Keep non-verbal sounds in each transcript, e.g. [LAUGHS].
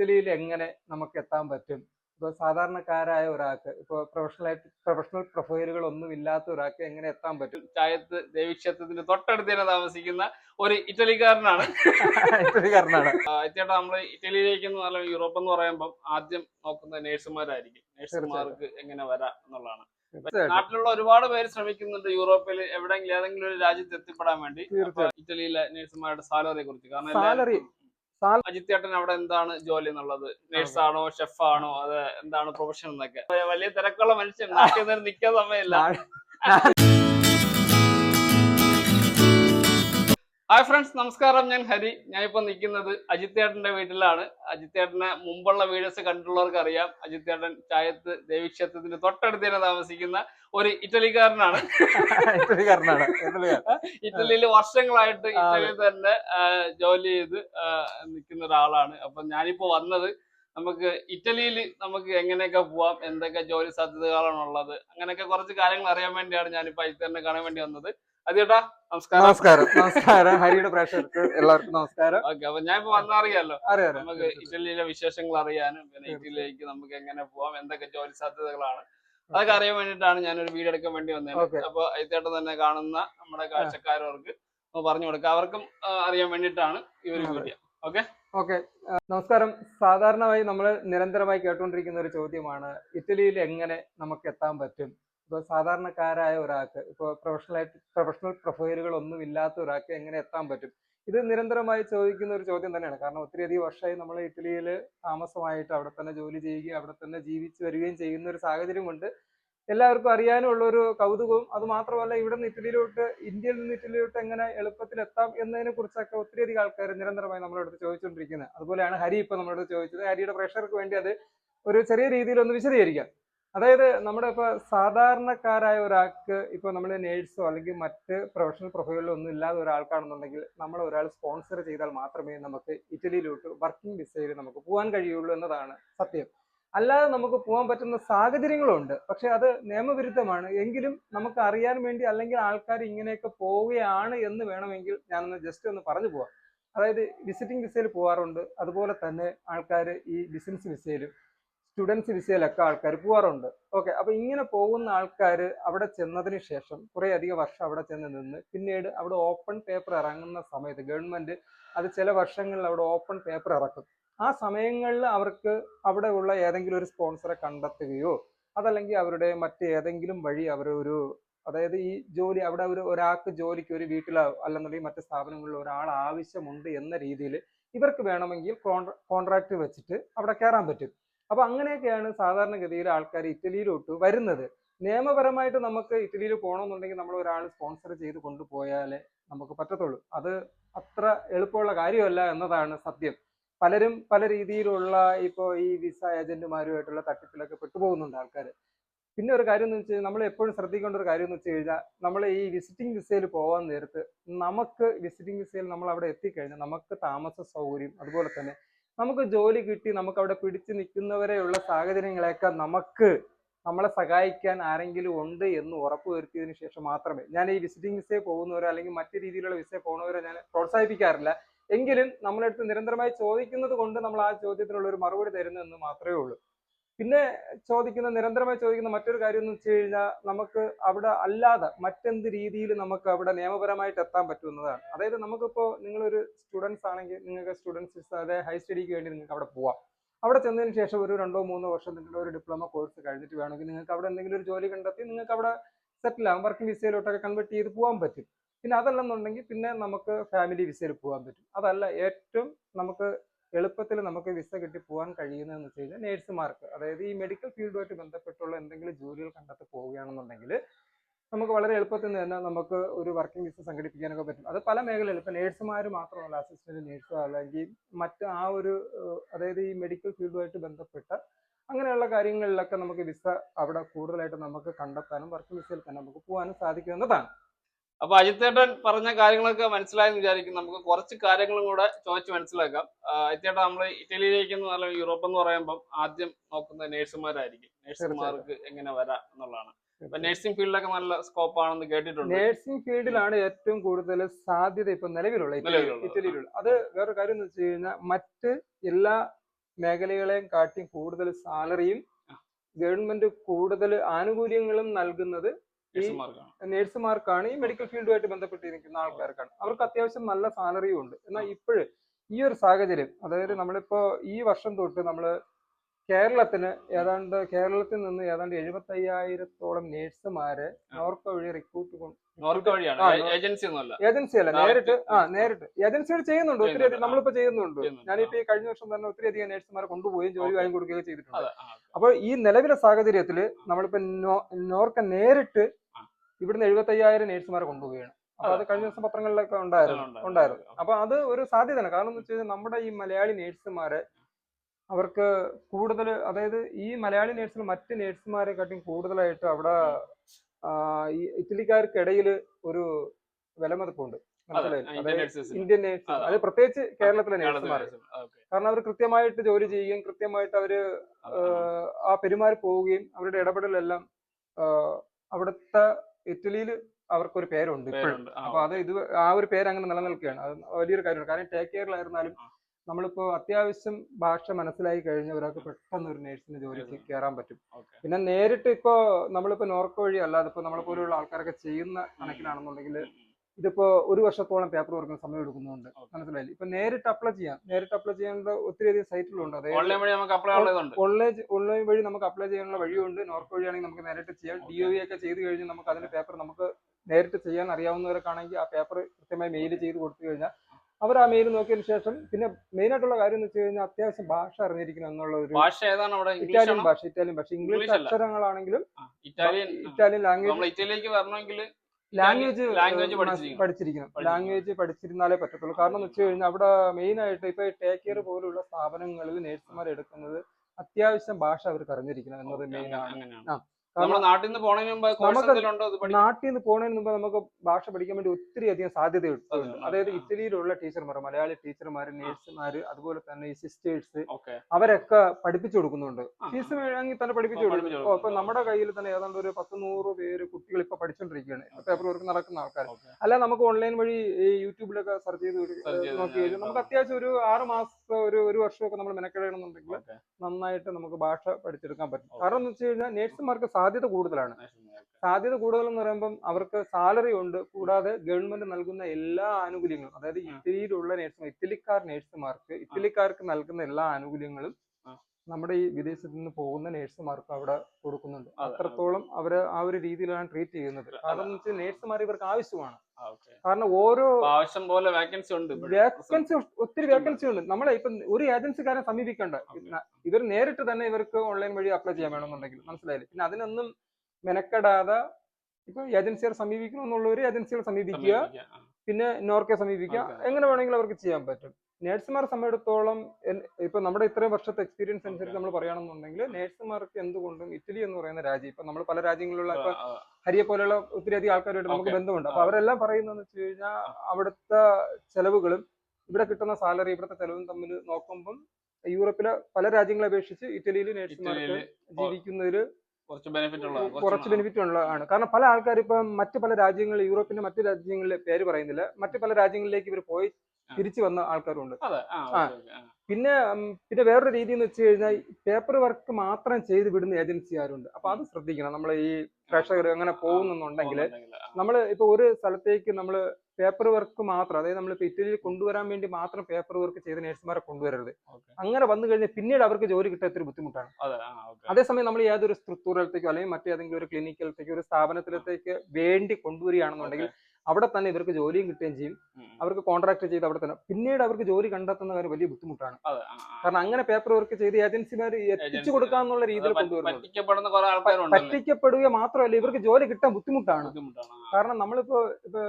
ഇറ്റലിയിൽ എങ്ങനെ നമുക്ക് എത്താൻ പറ്റും? ഇപ്പോൾ സാധാരണക്കാരായ ഒരാൾക്ക് ഇപ്പോൾ പ്രൊഫഷണൽ ആയിട്ട് പ്രൊഫഷണൽ പ്രൊഫൈലുകൾ ഒന്നും ഇല്ലാത്ത ഒരാൾക്ക് എങ്ങനെ എത്താൻ പറ്റും? ചായത്ത് ദേവീക്ഷേത്രത്തിന്റെ തൊട്ടടുത്ത് തന്നെ താമസിക്കുന്ന ഒരു ഇറ്റലിക്കാരനാണ്. [LAUGHS] ഇറ്റലിക്കാരനാണ്. ചേട്ടാ നമ്മൾ ഇറ്റലിയിലേക്ക് എന്ന് പറഞ്ഞാൽ യൂറോപ്പ് എന്ന് പറയുമ്പോൾ ആദ്യം നോക്കുന്നത് നേഴ്സുമാരായിരിക്കും. നേഴ്സുമാർക്ക് എങ്ങനെ വരാം എന്നുള്ളതാണ്. നാട്ടിലുള്ള ഒരുപാട് പേര് ശ്രമിക്കുന്നുണ്ട് യൂറോപ്പിൽ. എവിടെയെങ്കിലും ഏതെങ്കിലും ഒരു രാജ്യത്ത് എത്തിപ്പെടാൻ വേണ്ടി. ഇറ്റലിയിലെ നേഴ്സുമാരുടെ സാലറിയെ കുറിച്ച് കാരണം സാലറി അജിത് ചേട്ടൻ അവിടെ എന്താണ് ജോലി എന്നുള്ളത്? നേഴ്സ് ആണോ ഷെഫ് ആണോ അത് എന്താണ് പ്രൊഫഷൻ എന്നൊക്കെ വലിയ തിരക്കുള്ള മനുഷ്യൻ. നിൽക്കാൻ സമയമില്ല. ഹായ് ഫ്രണ്ട്സ് നമസ്കാരം. ഞാൻ ഹരി. ഞാൻ ഇപ്പൊ നിൽക്കുന്നത് അജിത്തേട്ടന്റെ വീട്ടിലാണ്. അജിത്തേട്ടനെ മുമ്പുള്ള വീഡിയോസ് കണ്ടിട്ടുള്ളവർക്ക് അറിയാം അജിത്തേട്ടൻ ചായത്ത് ദേവീക്ഷേത്രത്തിന് തൊട്ടടുത്ത് തന്നെ താമസിക്കുന്ന ഒരു ഇറ്റലിക്കാരനാണ്. ഇറ്റലിക്കാരനാണ്. ഇറ്റലിയിൽ വർഷങ്ങളായിട്ട് ഇറ്റലിയിൽ തന്നെ ജോലി ചെയ്ത് നിൽക്കുന്ന ഒരാളാണ്. അപ്പൊ ഞാനിപ്പോ വന്നത് നമുക്ക് ഇറ്റലിയിൽ നമുക്ക് എങ്ങനെയൊക്കെ പോവാം എന്തൊക്കെ ജോലി സാധ്യതകളാണ് ഉള്ളത് അങ്ങനെയൊക്കെ കുറച്ച് കാര്യങ്ങൾ അറിയാൻ വേണ്ടിയാണ് ഞാനിപ്പോ അജിത്തേട്ടനെ കാണാൻ വേണ്ടി വന്നത്. അതേട്ടാ നമസ്കാരം. നമസ്കാരം. നമസ്കാരം. ഹരിയുടെ പ്രേക്ഷകർക്ക് എല്ലാവർക്കും നമസ്കാരം. ഓക്കെ അപ്പൊ ഞാൻ ഇപ്പൊ വന്നറിയാലോ അറിയാം നമുക്ക് ഇറ്റലിയിലെ വിശേഷങ്ങൾ അറിയാനും പിന്നെ ഇറ്റലിയിലേക്ക് നമുക്ക് എങ്ങനെ പോവാം എന്തൊക്കെ ജോലി സാധ്യതകളാണ്. അതൊക്കെ അറിയാൻ വേണ്ടിയിട്ടാണ് ഞാനൊരു വീട് എടുക്കാൻ വേണ്ടി വന്നത്. അപ്പൊ അയത്തേട്ടൻ തന്നെ കാണുന്ന നമ്മുടെ കാഴ്ചക്കാരവർക്ക് പറഞ്ഞു കൊടുക്കുക അവർക്കും അറിയാൻ വേണ്ടിട്ടാണ് ഈ ഒരു വീഡിയോ. ഓക്കെ? ഓക്കെ. നമസ്കാരം. സാധാരണമായി നമ്മൾ നിരന്തരമായി കേട്ടുകൊണ്ടിരിക്കുന്ന ഒരു ചോദ്യമാണ് ഇറ്റലിയിൽ എങ്ങനെ നമുക്ക് എത്താൻ പറ്റും? ഇപ്പൊ സാധാരണക്കാരായ ഒരാൾക്ക് ഇപ്പൊ പ്രൊഫഷണൽ പ്രൊഫഷണൽ പ്രൊഫൈലുകൾ ഒന്നും ഇല്ലാത്ത ഒരാൾക്ക് എങ്ങനെ എത്താൻ പറ്റും? ഇത് നിരന്തരമായി ചോദിക്കുന്ന ഒരു ചോദ്യം തന്നെയാണ്. കാരണം ഒത്തിരിയധികം വർഷമായി നമ്മൾ ഇറ്റലിയിൽ താമസമായിട്ട് അവിടെ തന്നെ ജോലി ചെയ്യുകയും അവിടെ തന്നെ ജീവിച്ചു വരികയും ചെയ്യുന്ന ഒരു സാഹചര്യം കൊണ്ട് എല്ലാവർക്കും അറിയാനുള്ള ഒരു കൗതുകവും അത് മാത്രമല്ല ഇവിടെ നിന്ന് ഇറ്റലിയിലോട്ട് ഇന്ത്യയിൽ നിന്ന് ഇറ്റലിയിലോട്ട് എങ്ങനെ എളുപ്പത്തിൽ എത്താം എന്നതിനെ കുറിച്ചൊക്കെ ഒത്തിരിയധികം ആൾക്കാർ നിരന്തരമായി നമ്മളടുത്ത് ചോദിച്ചുകൊണ്ടിരിക്കുന്നത് അതുപോലെയാണ് ഹരി ഇപ്പൊ നമ്മളോട് ചോദിച്ചത്. ഹരിയുടെ പ്രഷർക്ക് വേണ്ടി അത് ഒരു ചെറിയ രീതിയിൽ ഒന്ന് വിശദീകരിക്കാം. അതായത് നമ്മുടെ ഇപ്പൊ സാധാരണക്കാരായ ഒരാൾക്ക് ഇപ്പൊ നമ്മൾ നേഴ്സോ അല്ലെങ്കിൽ മറ്റ് പ്രൊഫഷണൽ പ്രൊഫൈലോ ഒന്നും ഇല്ലാതെ ഒരാൾക്കാണെന്നുണ്ടെങ്കിൽ നമ്മൾ ഒരാൾ സ്പോൺസർ ചെയ്താൽ മാത്രമേ നമുക്ക് ഇറ്റലിയിലോട്ട് വർക്കിംഗ് വിസയിൽ നമുക്ക് പോകാൻ കഴിയുള്ളൂ എന്നതാണ് സത്യം. അല്ലാതെ നമുക്ക് പോകാൻ പറ്റുന്ന സാഹചര്യങ്ങളുണ്ട്. പക്ഷെ അത് നിയമവിരുദ്ധമാണ്. എങ്കിലും നമുക്ക് അറിയാൻ വേണ്ടി അല്ലെങ്കിൽ ആൾക്കാർ ഇങ്ങനെയൊക്കെ പോവുകയാണ് എന്ന് വേണമെങ്കിൽ ഞാനൊന്ന് ജസ്റ്റ് ഒന്ന് പറഞ്ഞു പോവാം. അതായത് വിസിറ്റിംഗ് വിസയിൽ പോകാറുണ്ട് അതുപോലെ തന്നെ ആൾക്കാർ ഈ ബിസിനസ് വിസയിലും സ്റ്റുഡൻസ് വിസയിലൊക്കെ ആൾക്കാർ പോകാറുണ്ട് ഓക്കെ അപ്പൊ ഇങ്ങനെ പോകുന്ന ആൾക്കാർ അവിടെ ചെന്നതിന് ശേഷം കുറെ അധികം വർഷം അവിടെ ചെന്ന് നിന്ന് പിന്നീട് അവിടെ ഓപ്പൺ പേപ്പർ ഇറങ്ങുന്ന സമയത്ത് ഗവൺമെന്റ് അത് ചില വർഷങ്ങളിൽ അവിടെ ഓപ്പൺ പേപ്പർ ഇറക്കും. ആ സമയങ്ങളിൽ അവർക്ക് അവിടെ ഉള്ള ഏതെങ്കിലും ഒരു സ്പോൺസറെ കണ്ടെത്തുകയോ അതല്ലെങ്കിൽ അവരുടെ മറ്റ് ഏതെങ്കിലും വഴി അവർ ഒരു അതായത് ഈ ജോലി അവിടെ ഒരു ഒരാൾക്ക് ജോലിക്ക് ഒരു വീട്ടിലോ അല്ലെന്നുണ്ടെങ്കിൽ മറ്റ് സ്ഥാപനങ്ങളിൽ ഒരാൾ ആവശ്യമുണ്ട് എന്ന രീതിയിൽ ഇവർക്ക് വേണമെങ്കിൽ കോൺട്രാക്ട് വെച്ചിട്ട് അവിടെ കയറാൻ പറ്റും. അപ്പൊ അങ്ങനെയൊക്കെയാണ് സാധാരണഗതിയിൽ ആൾക്കാർ ഇറ്റലിയിലോട്ട് വരുന്നത്. നിയമപരമായിട്ട് നമുക്ക് ഇറ്റലിയിൽ പോകണമെന്നുണ്ടെങ്കിൽ നമ്മൾ ഒരാൾ സ്പോൺസർ ചെയ്ത് കൊണ്ടുപോയാലേ നമുക്ക് പറ്റത്തുള്ളൂ. അത് അത്ര എളുപ്പമുള്ള കാര്യമല്ല എന്നതാണ് സത്യം. പലരും പല രീതിയിലുള്ള ഇപ്പോൾ ഈ വിസ ഏജന്റുമാരുമായിട്ടുള്ള തട്ടിപ്പിലൊക്കെ പെട്ടുപോകുന്നുണ്ട് ആൾക്കാർ പിന്നെ ഒരു കാര്യം എന്ന് വെച്ചാൽ നമ്മൾ എപ്പോഴും ശ്രദ്ധിക്കേണ്ട ഒരു കാര്യം എന്ന് വെച്ച് കഴിഞ്ഞാൽ നമ്മൾ ഈ വിസിറ്റിംഗ് വിസയിൽ പോകാൻ നേരത്ത് നമുക്ക് വിസിറ്റിംഗ് വിസയിൽ നമ്മൾ അവിടെ എത്തിക്കഴിഞ്ഞാൽ നമുക്ക് താമസ സൗകര്യം അതുപോലെ തന്നെ നമുക്ക് ജോലി കിട്ടി നമുക്ക് അവിടെ പിടിച്ചു നിൽക്കുന്നവരെയുള്ള സാഹചര്യങ്ങളെയൊക്കെ നമുക്ക് നമ്മളെ സഹായിക്കാൻ ആരെങ്കിലും ഉണ്ട് എന്ന് ഉറപ്പ് വരുത്തിയതിനു ശേഷം മാത്രമേ ഞാൻ ഈ വിസിറ്റിംഗ് വിസയിൽ പോകുന്നവരോ അല്ലെങ്കിൽ മറ്റു രീതിയിലുള്ള വിസയിൽ പോകുന്നവരോ ഞാൻ പ്രോത്സാഹിപ്പിക്കാറില്ല. എങ്കിലും നമ്മളടുത്ത് നിരന്തരമായി ചോദിക്കുന്നത് കൊണ്ട് നമ്മൾ ആ ചോദ്യത്തിനുള്ള ഒരു മറുപടി തരുന്നു എന്ന് മാത്രമേ ഉള്ളൂ. പിന്നെ ചോദിക്കുന്ന നിരന്തരമായി ചോദിക്കുന്ന മറ്റൊരു കാര്യം എന്ന് വെച്ച് കഴിഞ്ഞാൽ നമുക്ക് അവിടെ അല്ലാതെ മറ്റെന്ത് രീതിയിൽ നമുക്ക് അവിടെ നിയമപരമായിട്ട് എത്താൻ പറ്റുന്നതാണ് അതായത് നമുക്കിപ്പോൾ നിങ്ങളൊരു സ്റ്റുഡൻസ് ആണെങ്കിൽ നിങ്ങൾക്ക് സ്റ്റുഡൻസ് അതായത് ഹൈ സ്റ്റഡിക്ക് വേണ്ടി നിങ്ങൾക്ക് അവിടെ പോവാം. അവിടെ ചെന്നതിന് ശേഷം ഒരു രണ്ടോ മൂന്നോ വർഷം നിങ്ങളുടെ ഒരു ഡിപ്ലോമ കോഴ്സ് കഴിഞ്ഞിട്ട് വേണമെങ്കിൽ നിങ്ങൾക്ക് അവിടെ എന്തെങ്കിലും ഒരു ജോലി കണ്ടെത്തി നിങ്ങൾക്ക് അവിടെ സെറ്റിൽ ആകും വർക്കിംഗ് വിസയിലോട്ടൊക്കെ കൺവേർട്ട് ചെയ്ത് പോകാൻ പറ്റും. പിന്നെ അതല്ലെന്നുണ്ടെങ്കിൽ പിന്നെ നമുക്ക് ഫാമിലി വിസയിൽ പോകാൻ പറ്റും. അതല്ല ഏറ്റവും നമുക്ക് എളുപ്പത്തിൽ നമുക്ക് വിസ കിട്ടി പോകാൻ കഴിയുന്നതെന്ന് വെച്ച് കഴിഞ്ഞാൽ നേഴ്സുമാർക്ക് അതായത് ഈ മെഡിക്കൽ ഫീൽഡുമായിട്ട് ബന്ധപ്പെട്ടുള്ള എന്തെങ്കിലും ജോലികൾ കണ്ടെത്തി പോവുകയാണെന്നുണ്ടെങ്കിൽ നമുക്ക് വളരെ എളുപ്പത്തിൽ തന്നെ നമുക്ക് ഒരു വർക്കിംഗ് വിസ സംഘടിപ്പിക്കാനൊക്കെ പറ്റും. അത് പല മേഖലയിൽ ഇപ്പം നേഴ്സുമാർ മാത്രമല്ല അസിസ്റ്റന്റ് നേഴ്സോ അല്ലെങ്കിൽ മറ്റ് ആ ഒരു അതായത് ഈ മെഡിക്കൽ ഫീൽഡുമായിട്ട് ബന്ധപ്പെട്ട അങ്ങനെയുള്ള കാര്യങ്ങളിലൊക്കെ നമുക്ക് വിസ അവിടെ കൂടുതലായിട്ട് നമുക്ക് കണ്ടെത്താനും വർക്കിംഗ് വിസയിൽ തന്നെ നമുക്ക് പോകാനും സാധിക്കുന്നതാണ്. അപ്പൊ അജിത്തേട്ടൻ പറഞ്ഞ കാര്യങ്ങളൊക്കെ മനസ്സിലായെന്ന് വിചാരിക്കും നമുക്ക് കുറച്ച് കാര്യങ്ങളും കൂടെ ചോദിച്ച് മനസ്സിലാക്കാം. അജിത്തേട്ടൻ നമ്മൾ ഇറ്റലിയിലേക്ക് എന്ന് പറഞ്ഞാൽ യൂറോപ്പ് എന്ന് പറയുമ്പോൾ ആദ്യം നോക്കുന്നത് നേഴ്സുമാരായിരിക്കും. നേഴ്സുമാർക്ക് എങ്ങനെ വരാം എന്നുള്ളതാണ്. നേഴ്സിംഗ് ഫീൽഡിലൊക്കെ നല്ല സ്കോപ്പ് ആണെന്ന് കേട്ടിട്ടുണ്ട്. നേഴ്സിംഗ് ഫീൽഡിലാണ് ഏറ്റവും കൂടുതൽ സാധ്യത ഇപ്പൊ നിലവിലുള്ള ഇറ്റലിയിലുള്ള. അത് വേറൊരു കാര്യം എന്ന് വെച്ച് കഴിഞ്ഞാൽ മറ്റ് എല്ലാ മേഖലകളെയും കാട്ടി കൂടുതൽ സാലറിയും ഗവൺമെന്റ് കൂടുതൽ ആനുകൂല്യങ്ങളും നൽകുന്നത് നഴ്സുമാർക്കാണ്. നേഴ്സുമാർക്കാണ് ഈ മെഡിക്കൽ ഫീൽഡുമായിട്ട് ബന്ധപ്പെട്ടിരിക്കുന്ന ആൾക്കാർക്കാണ്. അവർക്ക് അത്യാവശ്യം നല്ല സാലറിയും ഉണ്ട്. എന്നാൽ ഇപ്പോഴ് ഈ ഒരു സാഹചര്യം അതായത് നമ്മളിപ്പോ ഈ വർഷം തൊട്ട് നമ്മൾ കേരളത്തിന് ഏതാണ്ട് കേരളത്തിൽ നിന്ന് ഏതാണ്ട് എഴുപത്തി അയ്യായിരത്തോളം നേഴ്സുമാരെ നോർക്ക വഴി റിക്രൂട്ട് ഏജൻസി അല്ല നേരിട്ട് ആ നേരിട്ട്. ഏജൻസികൾ ചെയ്യുന്നുണ്ട് ഒത്തിരി അധികം നമ്മളിപ്പോ ചെയ്യുന്നുണ്ട്. ഞാനിപ്പോ ഈ കഴിഞ്ഞ വർഷം തന്നെ ഒത്തിരി അധികം നേഴ്സുമാരെ കൊണ്ടുപോയി ജോലി വാങ്ങി കൊടുക്കുകയും ചെയ്തിട്ടുണ്ട്. അപ്പോൾ ഈ നിലവിലെ സാഹചര്യത്തിൽ നമ്മളിപ്പോ നോർക്ക നേരിട്ട്. ഇവിടുന്ന് എഴുപത്തി അയ്യായിരം നേഴ്സുമാരെ കൊണ്ടുപോവുകയാണ്. അപ്പൊ അത് കഴിഞ്ഞ. ദിവസം പത്രങ്ങളിലൊക്കെ ഉണ്ടായിരുന്നു. ഉണ്ടായിരുന്നു. അപ്പൊ അത് ഒരു സാധ്യതയാണ്. കാരണം എന്ന് വെച്ച് കഴിഞ്ഞാൽ നമ്മുടെ ഈ മലയാളി നേഴ്സുമാരെ അവർക്ക് കൂടുതൽ അതായത് ഈ മലയാളി നേഴ്സിൽ മറ്റ് നേഴ്സുമാരെക്കാട്ടിയും കൂടുതലായിട്ട് അവിടെ ഈ ഇറ്റലിക്കാർക്കിടയിൽ ഒരു വിലമതിപ്പുണ്ട്. Indian nurse. അതെ. പ്രത്യേകിച്ച് കേരളത്തിലെ നേഴ്സുമാർ. കാരണം അവർ കൃത്യമായിട്ട് ജോലി ചെയ്യുകയും കൃത്യമായിട്ട് അവർ ആ പെരുമാറി പോവുകയും അവരുടെ ഇടപെടലെല്ലാം അവിടുത്തെ ഇറ്റലിയിൽ അവർക്കൊരു പേരുണ്ട് ഇപ്പോഴും അപ്പൊ അത് ഇത് ആ ഒരു പേര് അങ്ങനെ നിലനിൽക്കുകയാണ് അത് വലിയൊരു കാര്യമാണ് കാരണം ടേക്ക് കെയറിലായിരുന്നാലും. നമ്മളിപ്പോ അത്യാവശ്യം ഭാഷ മനസ്സിലായി കഴിഞ്ഞ ഒരാൾക്ക് പെട്ടെന്ന് ഒരു നേഴ്സിന് ജോലിക്ക്. കയറാൻ പറ്റും. പിന്നെ നേരിട്ട് ഇപ്പോ നമ്മളിപ്പോ നോർക്ക വഴി അല്ലാതെ ഇപ്പോ നമ്മളെ പോലെയുള്ള ആൾക്കാരൊക്കെ ചെയ്യുന്ന കണക്കിലാണെന്നുണ്ടെങ്കിൽ. ഇതിപ്പോ ഒരു വർഷത്തോളം പേപ്പർ വർക്കിന് സമയം എടുക്കുന്നുണ്ട്. മനസ്സിലായില്ലേ? ഇപ്പൊ നേരിട്ട് അപ്ലൈ ചെയ്യാം. നേരിട്ട് അപ്ലൈ ചെയ്യാനുള്ള ഒത്തിരി അധികം സൈറ്റുകളുണ്ട് അതായത് ഓൺലൈൻ വഴി നമുക്ക് അപ്ലൈ ഉള്ളതുണ്ട് ഓൺലൈൻ ഓൺലൈൻ വഴി നമുക്ക് അപ്ലൈ ചെയ്യാനുള്ള വഴിയുണ്ട്. നോർക്ക് വഴിയാണെങ്കിൽ നമുക്ക് നേരിട്ട് ചെയ്യാം. ഡി ഒ ഒക്കെ ചെയ്ത് കഴിഞ്ഞ് നമുക്ക് അതിന്റെ പേപ്പർ നമുക്ക് നേരിട്ട് ചെയ്യാൻ അറിയാവുന്നവർക്കാണെങ്കിൽ ആ പേപ്പർ കൃത്യമായി മെയിൽ ചെയ്ത് കൊടുത്തു കഴിഞ്ഞാൽ അവർ ആ മെയിൽ നോക്കിയതിനു ശേഷം പിന്നെ മെയിൻ ആയിട്ടുള്ള കാര്യം എന്ന് വെച്ച് കഴിഞ്ഞാൽ അത്യാവശ്യം ഭാഷ അറിഞ്ഞിരിക്കണം എന്നുള്ള ഒരു ഇറ്റാലിയൻ ഭാഷ ഇറ്റാലിയൻ ഭാഷ. ഇംഗ്ലീഷ് അക്ഷരങ്ങളാണെങ്കിലും ഇറ്റാലിയൻ ഇറ്റാലിയൻ ലാംഗ്വേജ് ഇറ്റലിയിലേക്ക് വരണമെങ്കിൽ ലാംഗ്വേജ് language പഠിച്ചിരിക്കണം. പഠിച്ചിരിക്കണം പഠിച്ചിരിക്കണം. ലാംഗ്വേജ് പഠിച്ചിരുന്നാലേ പറ്റത്തുള്ളൂ കാരണം എന്ന് വെച്ച് കഴിഞ്ഞാൽ അവിടെ മെയിൻ ആയിട്ട് ഇപ്പൊ ടേക്ക് കെയർ പോലുള്ള സ്ഥാപനങ്ങളിൽ നേഴ്സുമാർ എടുക്കുന്നത് അത്യാവശ്യം ഭാഷ അവർക്ക് അറിഞ്ഞിരിക്കണം എന്നത് മെയിൻ ആണ് ആ. നാട്ടിൽ നിന്ന് പോണതിന് മുമ്പ് നമുക്ക് നാട്ടിൽ നിന്ന് മുമ്പ് ഭാഷ പഠിക്കാൻ വേണ്ടി ഒത്തിരി അധികം സാധ്യതയുണ്ട്. അതായത് ഇറ്റലിയിലുള്ള ടീച്ചർമാർ മലയാളി ടീച്ചർമാർ നേഴ്സുമാര് അതുപോലെ തന്നെ ഈ സിസ്റ്റേഴ്സ് അവരൊക്കെ പഠിപ്പിച്ചു കൊടുക്കുന്നുണ്ട്. ഫീസ് വേണമെങ്കിൽ തന്നെ പഠിപ്പിച്ചു കൊടുക്കുന്നു കൊടുക്കും. ഇപ്പൊ നമ്മുടെ കയ്യിൽ തന്നെ ഏതാണ്ട് ഒരു പത്ത് നൂറ് പേര് കുട്ടികൾ ഇപ്പൊ പഠിച്ചുകൊണ്ടിരിക്കുകയാണ് പേപ്പർ വർക്ക് നടക്കുന്ന ആൾക്കാർ അല്ല നമുക്ക് ഓൺലൈൻ വഴി ഈ യൂട്യൂബിലൊക്കെ സെർച്ച് ചെയ്ത് നോക്കി നമുക്ക് അത്യാവശ്യം ഒരു ആറ് മാസം ഒരു ഒരു വർഷമൊക്കെ നമ്മൾ മെനക്കെടണമെന്നുണ്ടെങ്കിൽ നന്നായിട്ട് നമുക്ക് ഭാഷ പഠിച്ചെടുക്കാൻ പറ്റും. കാരണം എന്ന് വെച്ച് കഴിഞ്ഞാൽ നേഴ്സുമാർക്ക് സാധ്യത കൂടുതലാണ്. സാധ്യത കൂടുതൽ എന്ന് പറയുമ്പം അവർക്ക് സാലറി ഉണ്ട്. കൂടാതെ ഗവൺമെന്റ് നൽകുന്ന എല്ലാ ആനുകൂല്യങ്ങളും അതായത്. ഇറ്റലിയിലുള്ള നേഴ്സുമാർ ഇറ്റലിക്കാർ നേഴ്സുമാർക്ക് ഇറ്റലിക്കാർക്ക് നൽകുന്ന എല്ലാ ആനുകൂല്യങ്ങളും നമ്മുടെ ഈ വിദേശത്ത് നിന്ന് പോകുന്ന നേഴ്സുമാർക്ക് അവിടെ കൊടുക്കുന്നുണ്ട്. അതെ, അത്രത്തോളം അവർ ആ ഒരു രീതിയിലാണ് ട്രീറ്റ് ചെയ്യുന്നത്. കാരണം നേഴ്സുമാർ ഇവർക്ക് ആവശ്യമാണ്. കാരണം ഓരോ ആവശ്യം പോലെ വേക്കൻസി ഉണ്ട്. വേക്കൻസി ഒത്തിരി വേക്കൻസി ഉണ്ട്. നമ്മളെ ഇപ്പൊ ഒരു ഏജൻസിക്കാരെ സമീപിക്കണ്ട. ഇവർ നേരിട്ട് തന്നെ ഇവർക്ക് ഓൺലൈൻ വഴി അപ്ലൈ ചെയ്യാൻ വേണമെന്നുണ്ടെങ്കിൽ മനസ്സിലായില്ലേ? പിന്നെ അതിനൊന്നും മെനക്കെടാതെ ഇപ്പൊ ഏജൻസിയെ സമീപിക്കണം എന്നുള്ളവർ ഏജൻസികളെ സമീപിക്കുക. പിന്നെ നോർക്കെ സമീപിക്കുക. എങ്ങനെ വേണമെങ്കിലും അവർക്ക് ചെയ്യാൻ പറ്റും. നേഴ്സുമാരെ സംബന്ധിച്ചിടത്തോളം ഇപ്പൊ നമ്മുടെ ഇത്രയും വർഷത്തെ എക്സ്പീരിയൻസ് അനുസരിച്ച് നമ്മൾ പറയുകയാണെന്നുണ്ടെങ്കിൽ നേഴ്സുമാർക്ക് എന്തുകൊണ്ടും ഇറ്റലി എന്ന് പറയുന്ന രാജ്യം ഇപ്പൊ നമ്മൾ പല രാജ്യങ്ങളിലുള്ള ഇപ്പൊ ഹരിയെ പോലെയുള്ള ഒത്തിരി അധികം ആൾക്കാരുമായിട്ട് നമുക്ക്. ബന്ധമുണ്ട്. അപ്പൊ. അവരെല്ലാം പറയുന്നതെന്ന് വെച്ച് കഴിഞ്ഞാൽ അവിടുത്തെ ചെലവുകളും ഇവിടെ കിട്ടുന്ന സാലറി ഇവിടുത്തെ ചെലവും തമ്മിൽ നോക്കുമ്പം യൂറോപ്പിലെ പല രാജ്യങ്ങളെ അപേക്ഷിച്ച് ഇറ്റലിയിൽ നേഴ്സുമാർക്ക് ജീവിക്കുന്നതിൽ കുറച്ച് ബെനിഫിറ്റ് ഉള്ളതാണ് കാരണം പല ആൾക്കാർ ഇപ്പം മറ്റ് പല രാജ്യങ്ങളിൽ യൂറോപ്പിന്റെ മറ്റു രാജ്യങ്ങളിലെ പേര് പറയുന്നില്ല. മറ്റു പല രാജ്യങ്ങളിലേക്ക് ഇവർ പോയി. തിരിച്ചു വന്ന ആൾക്കാരുണ്ട് പിന്നെ പിന്നെ വേറൊരു രീതി എന്ന് വെച്ച് കഴിഞ്ഞാൽ പേപ്പർ വർക്ക് മാത്രം ചെയ്ത് വിടുന്ന ഏജൻസിക്കാരുണ്ട് അപ്പൊ അത് ശ്രദ്ധിക്കണം. നമ്മൾ ഈ പ്രേക്ഷകർ അങ്ങനെ പോകുന്നുണ്ടെങ്കിൽ നമ്മൾ ഇപ്പൊ ഒരു സ്ഥലത്തേക്ക് നമ്മൾ പേപ്പർ വർക്ക് മാത്രം അതായത് നമ്മളിപ്പോ ഇറ്റലിയിൽ കൊണ്ടുവരാൻ വേണ്ടി മാത്രം പേപ്പർ വർക്ക് ചെയ്ത നേഴ്സുമാരെ കൊണ്ടുവരരുത്. അങ്ങനെ വന്നു കഴിഞ്ഞാൽ പിന്നീട് അവർക്ക് ജോലി കിട്ടാൻ ഇത്തിരി ബുദ്ധിമുട്ടാണ്. അതേസമയം നമ്മൾ യാതൊരു സ്ട്രക്ചറിലത്തേക്കോ അല്ലെങ്കിൽ മറ്റേതെങ്കിലും ഒരു ക്ലിനിക്കലത്തേക്കോ ഒരു സ്ഥാപനത്തിലത്തേക്ക് വേണ്ടി കൊണ്ടുവരികയാണെന്നുണ്ടെങ്കിൽ അവിടെ തന്നെ ഇവർക്ക് ജോലിയും കിട്ടുകയും ചെയ്യും. അവർക്ക് കോൺട്രാക്ട് ചെയ്ത് അവിടെ തന്നെ പിന്നീട് അവർക്ക് ജോലി കണ്ടെത്തുന്ന കാര്യം വലിയ ബുദ്ധിമുട്ടാണ്. കാരണം അങ്ങനെ പേപ്പർ വർക്ക് ചെയ്ത് ഏജൻസിമാർ എത്തിച്ചു. കൊടുക്കാന്നുള്ള രീതിയിൽ കൊണ്ടുവരുന്നത് പറ്റിക്കപ്പെടുക മാത്രമല്ല ഇവർക്ക് ജോലി കിട്ടാൻ ബുദ്ധിമുട്ടാണ് കാരണം നമ്മളിപ്പോ ഇപ്പൊ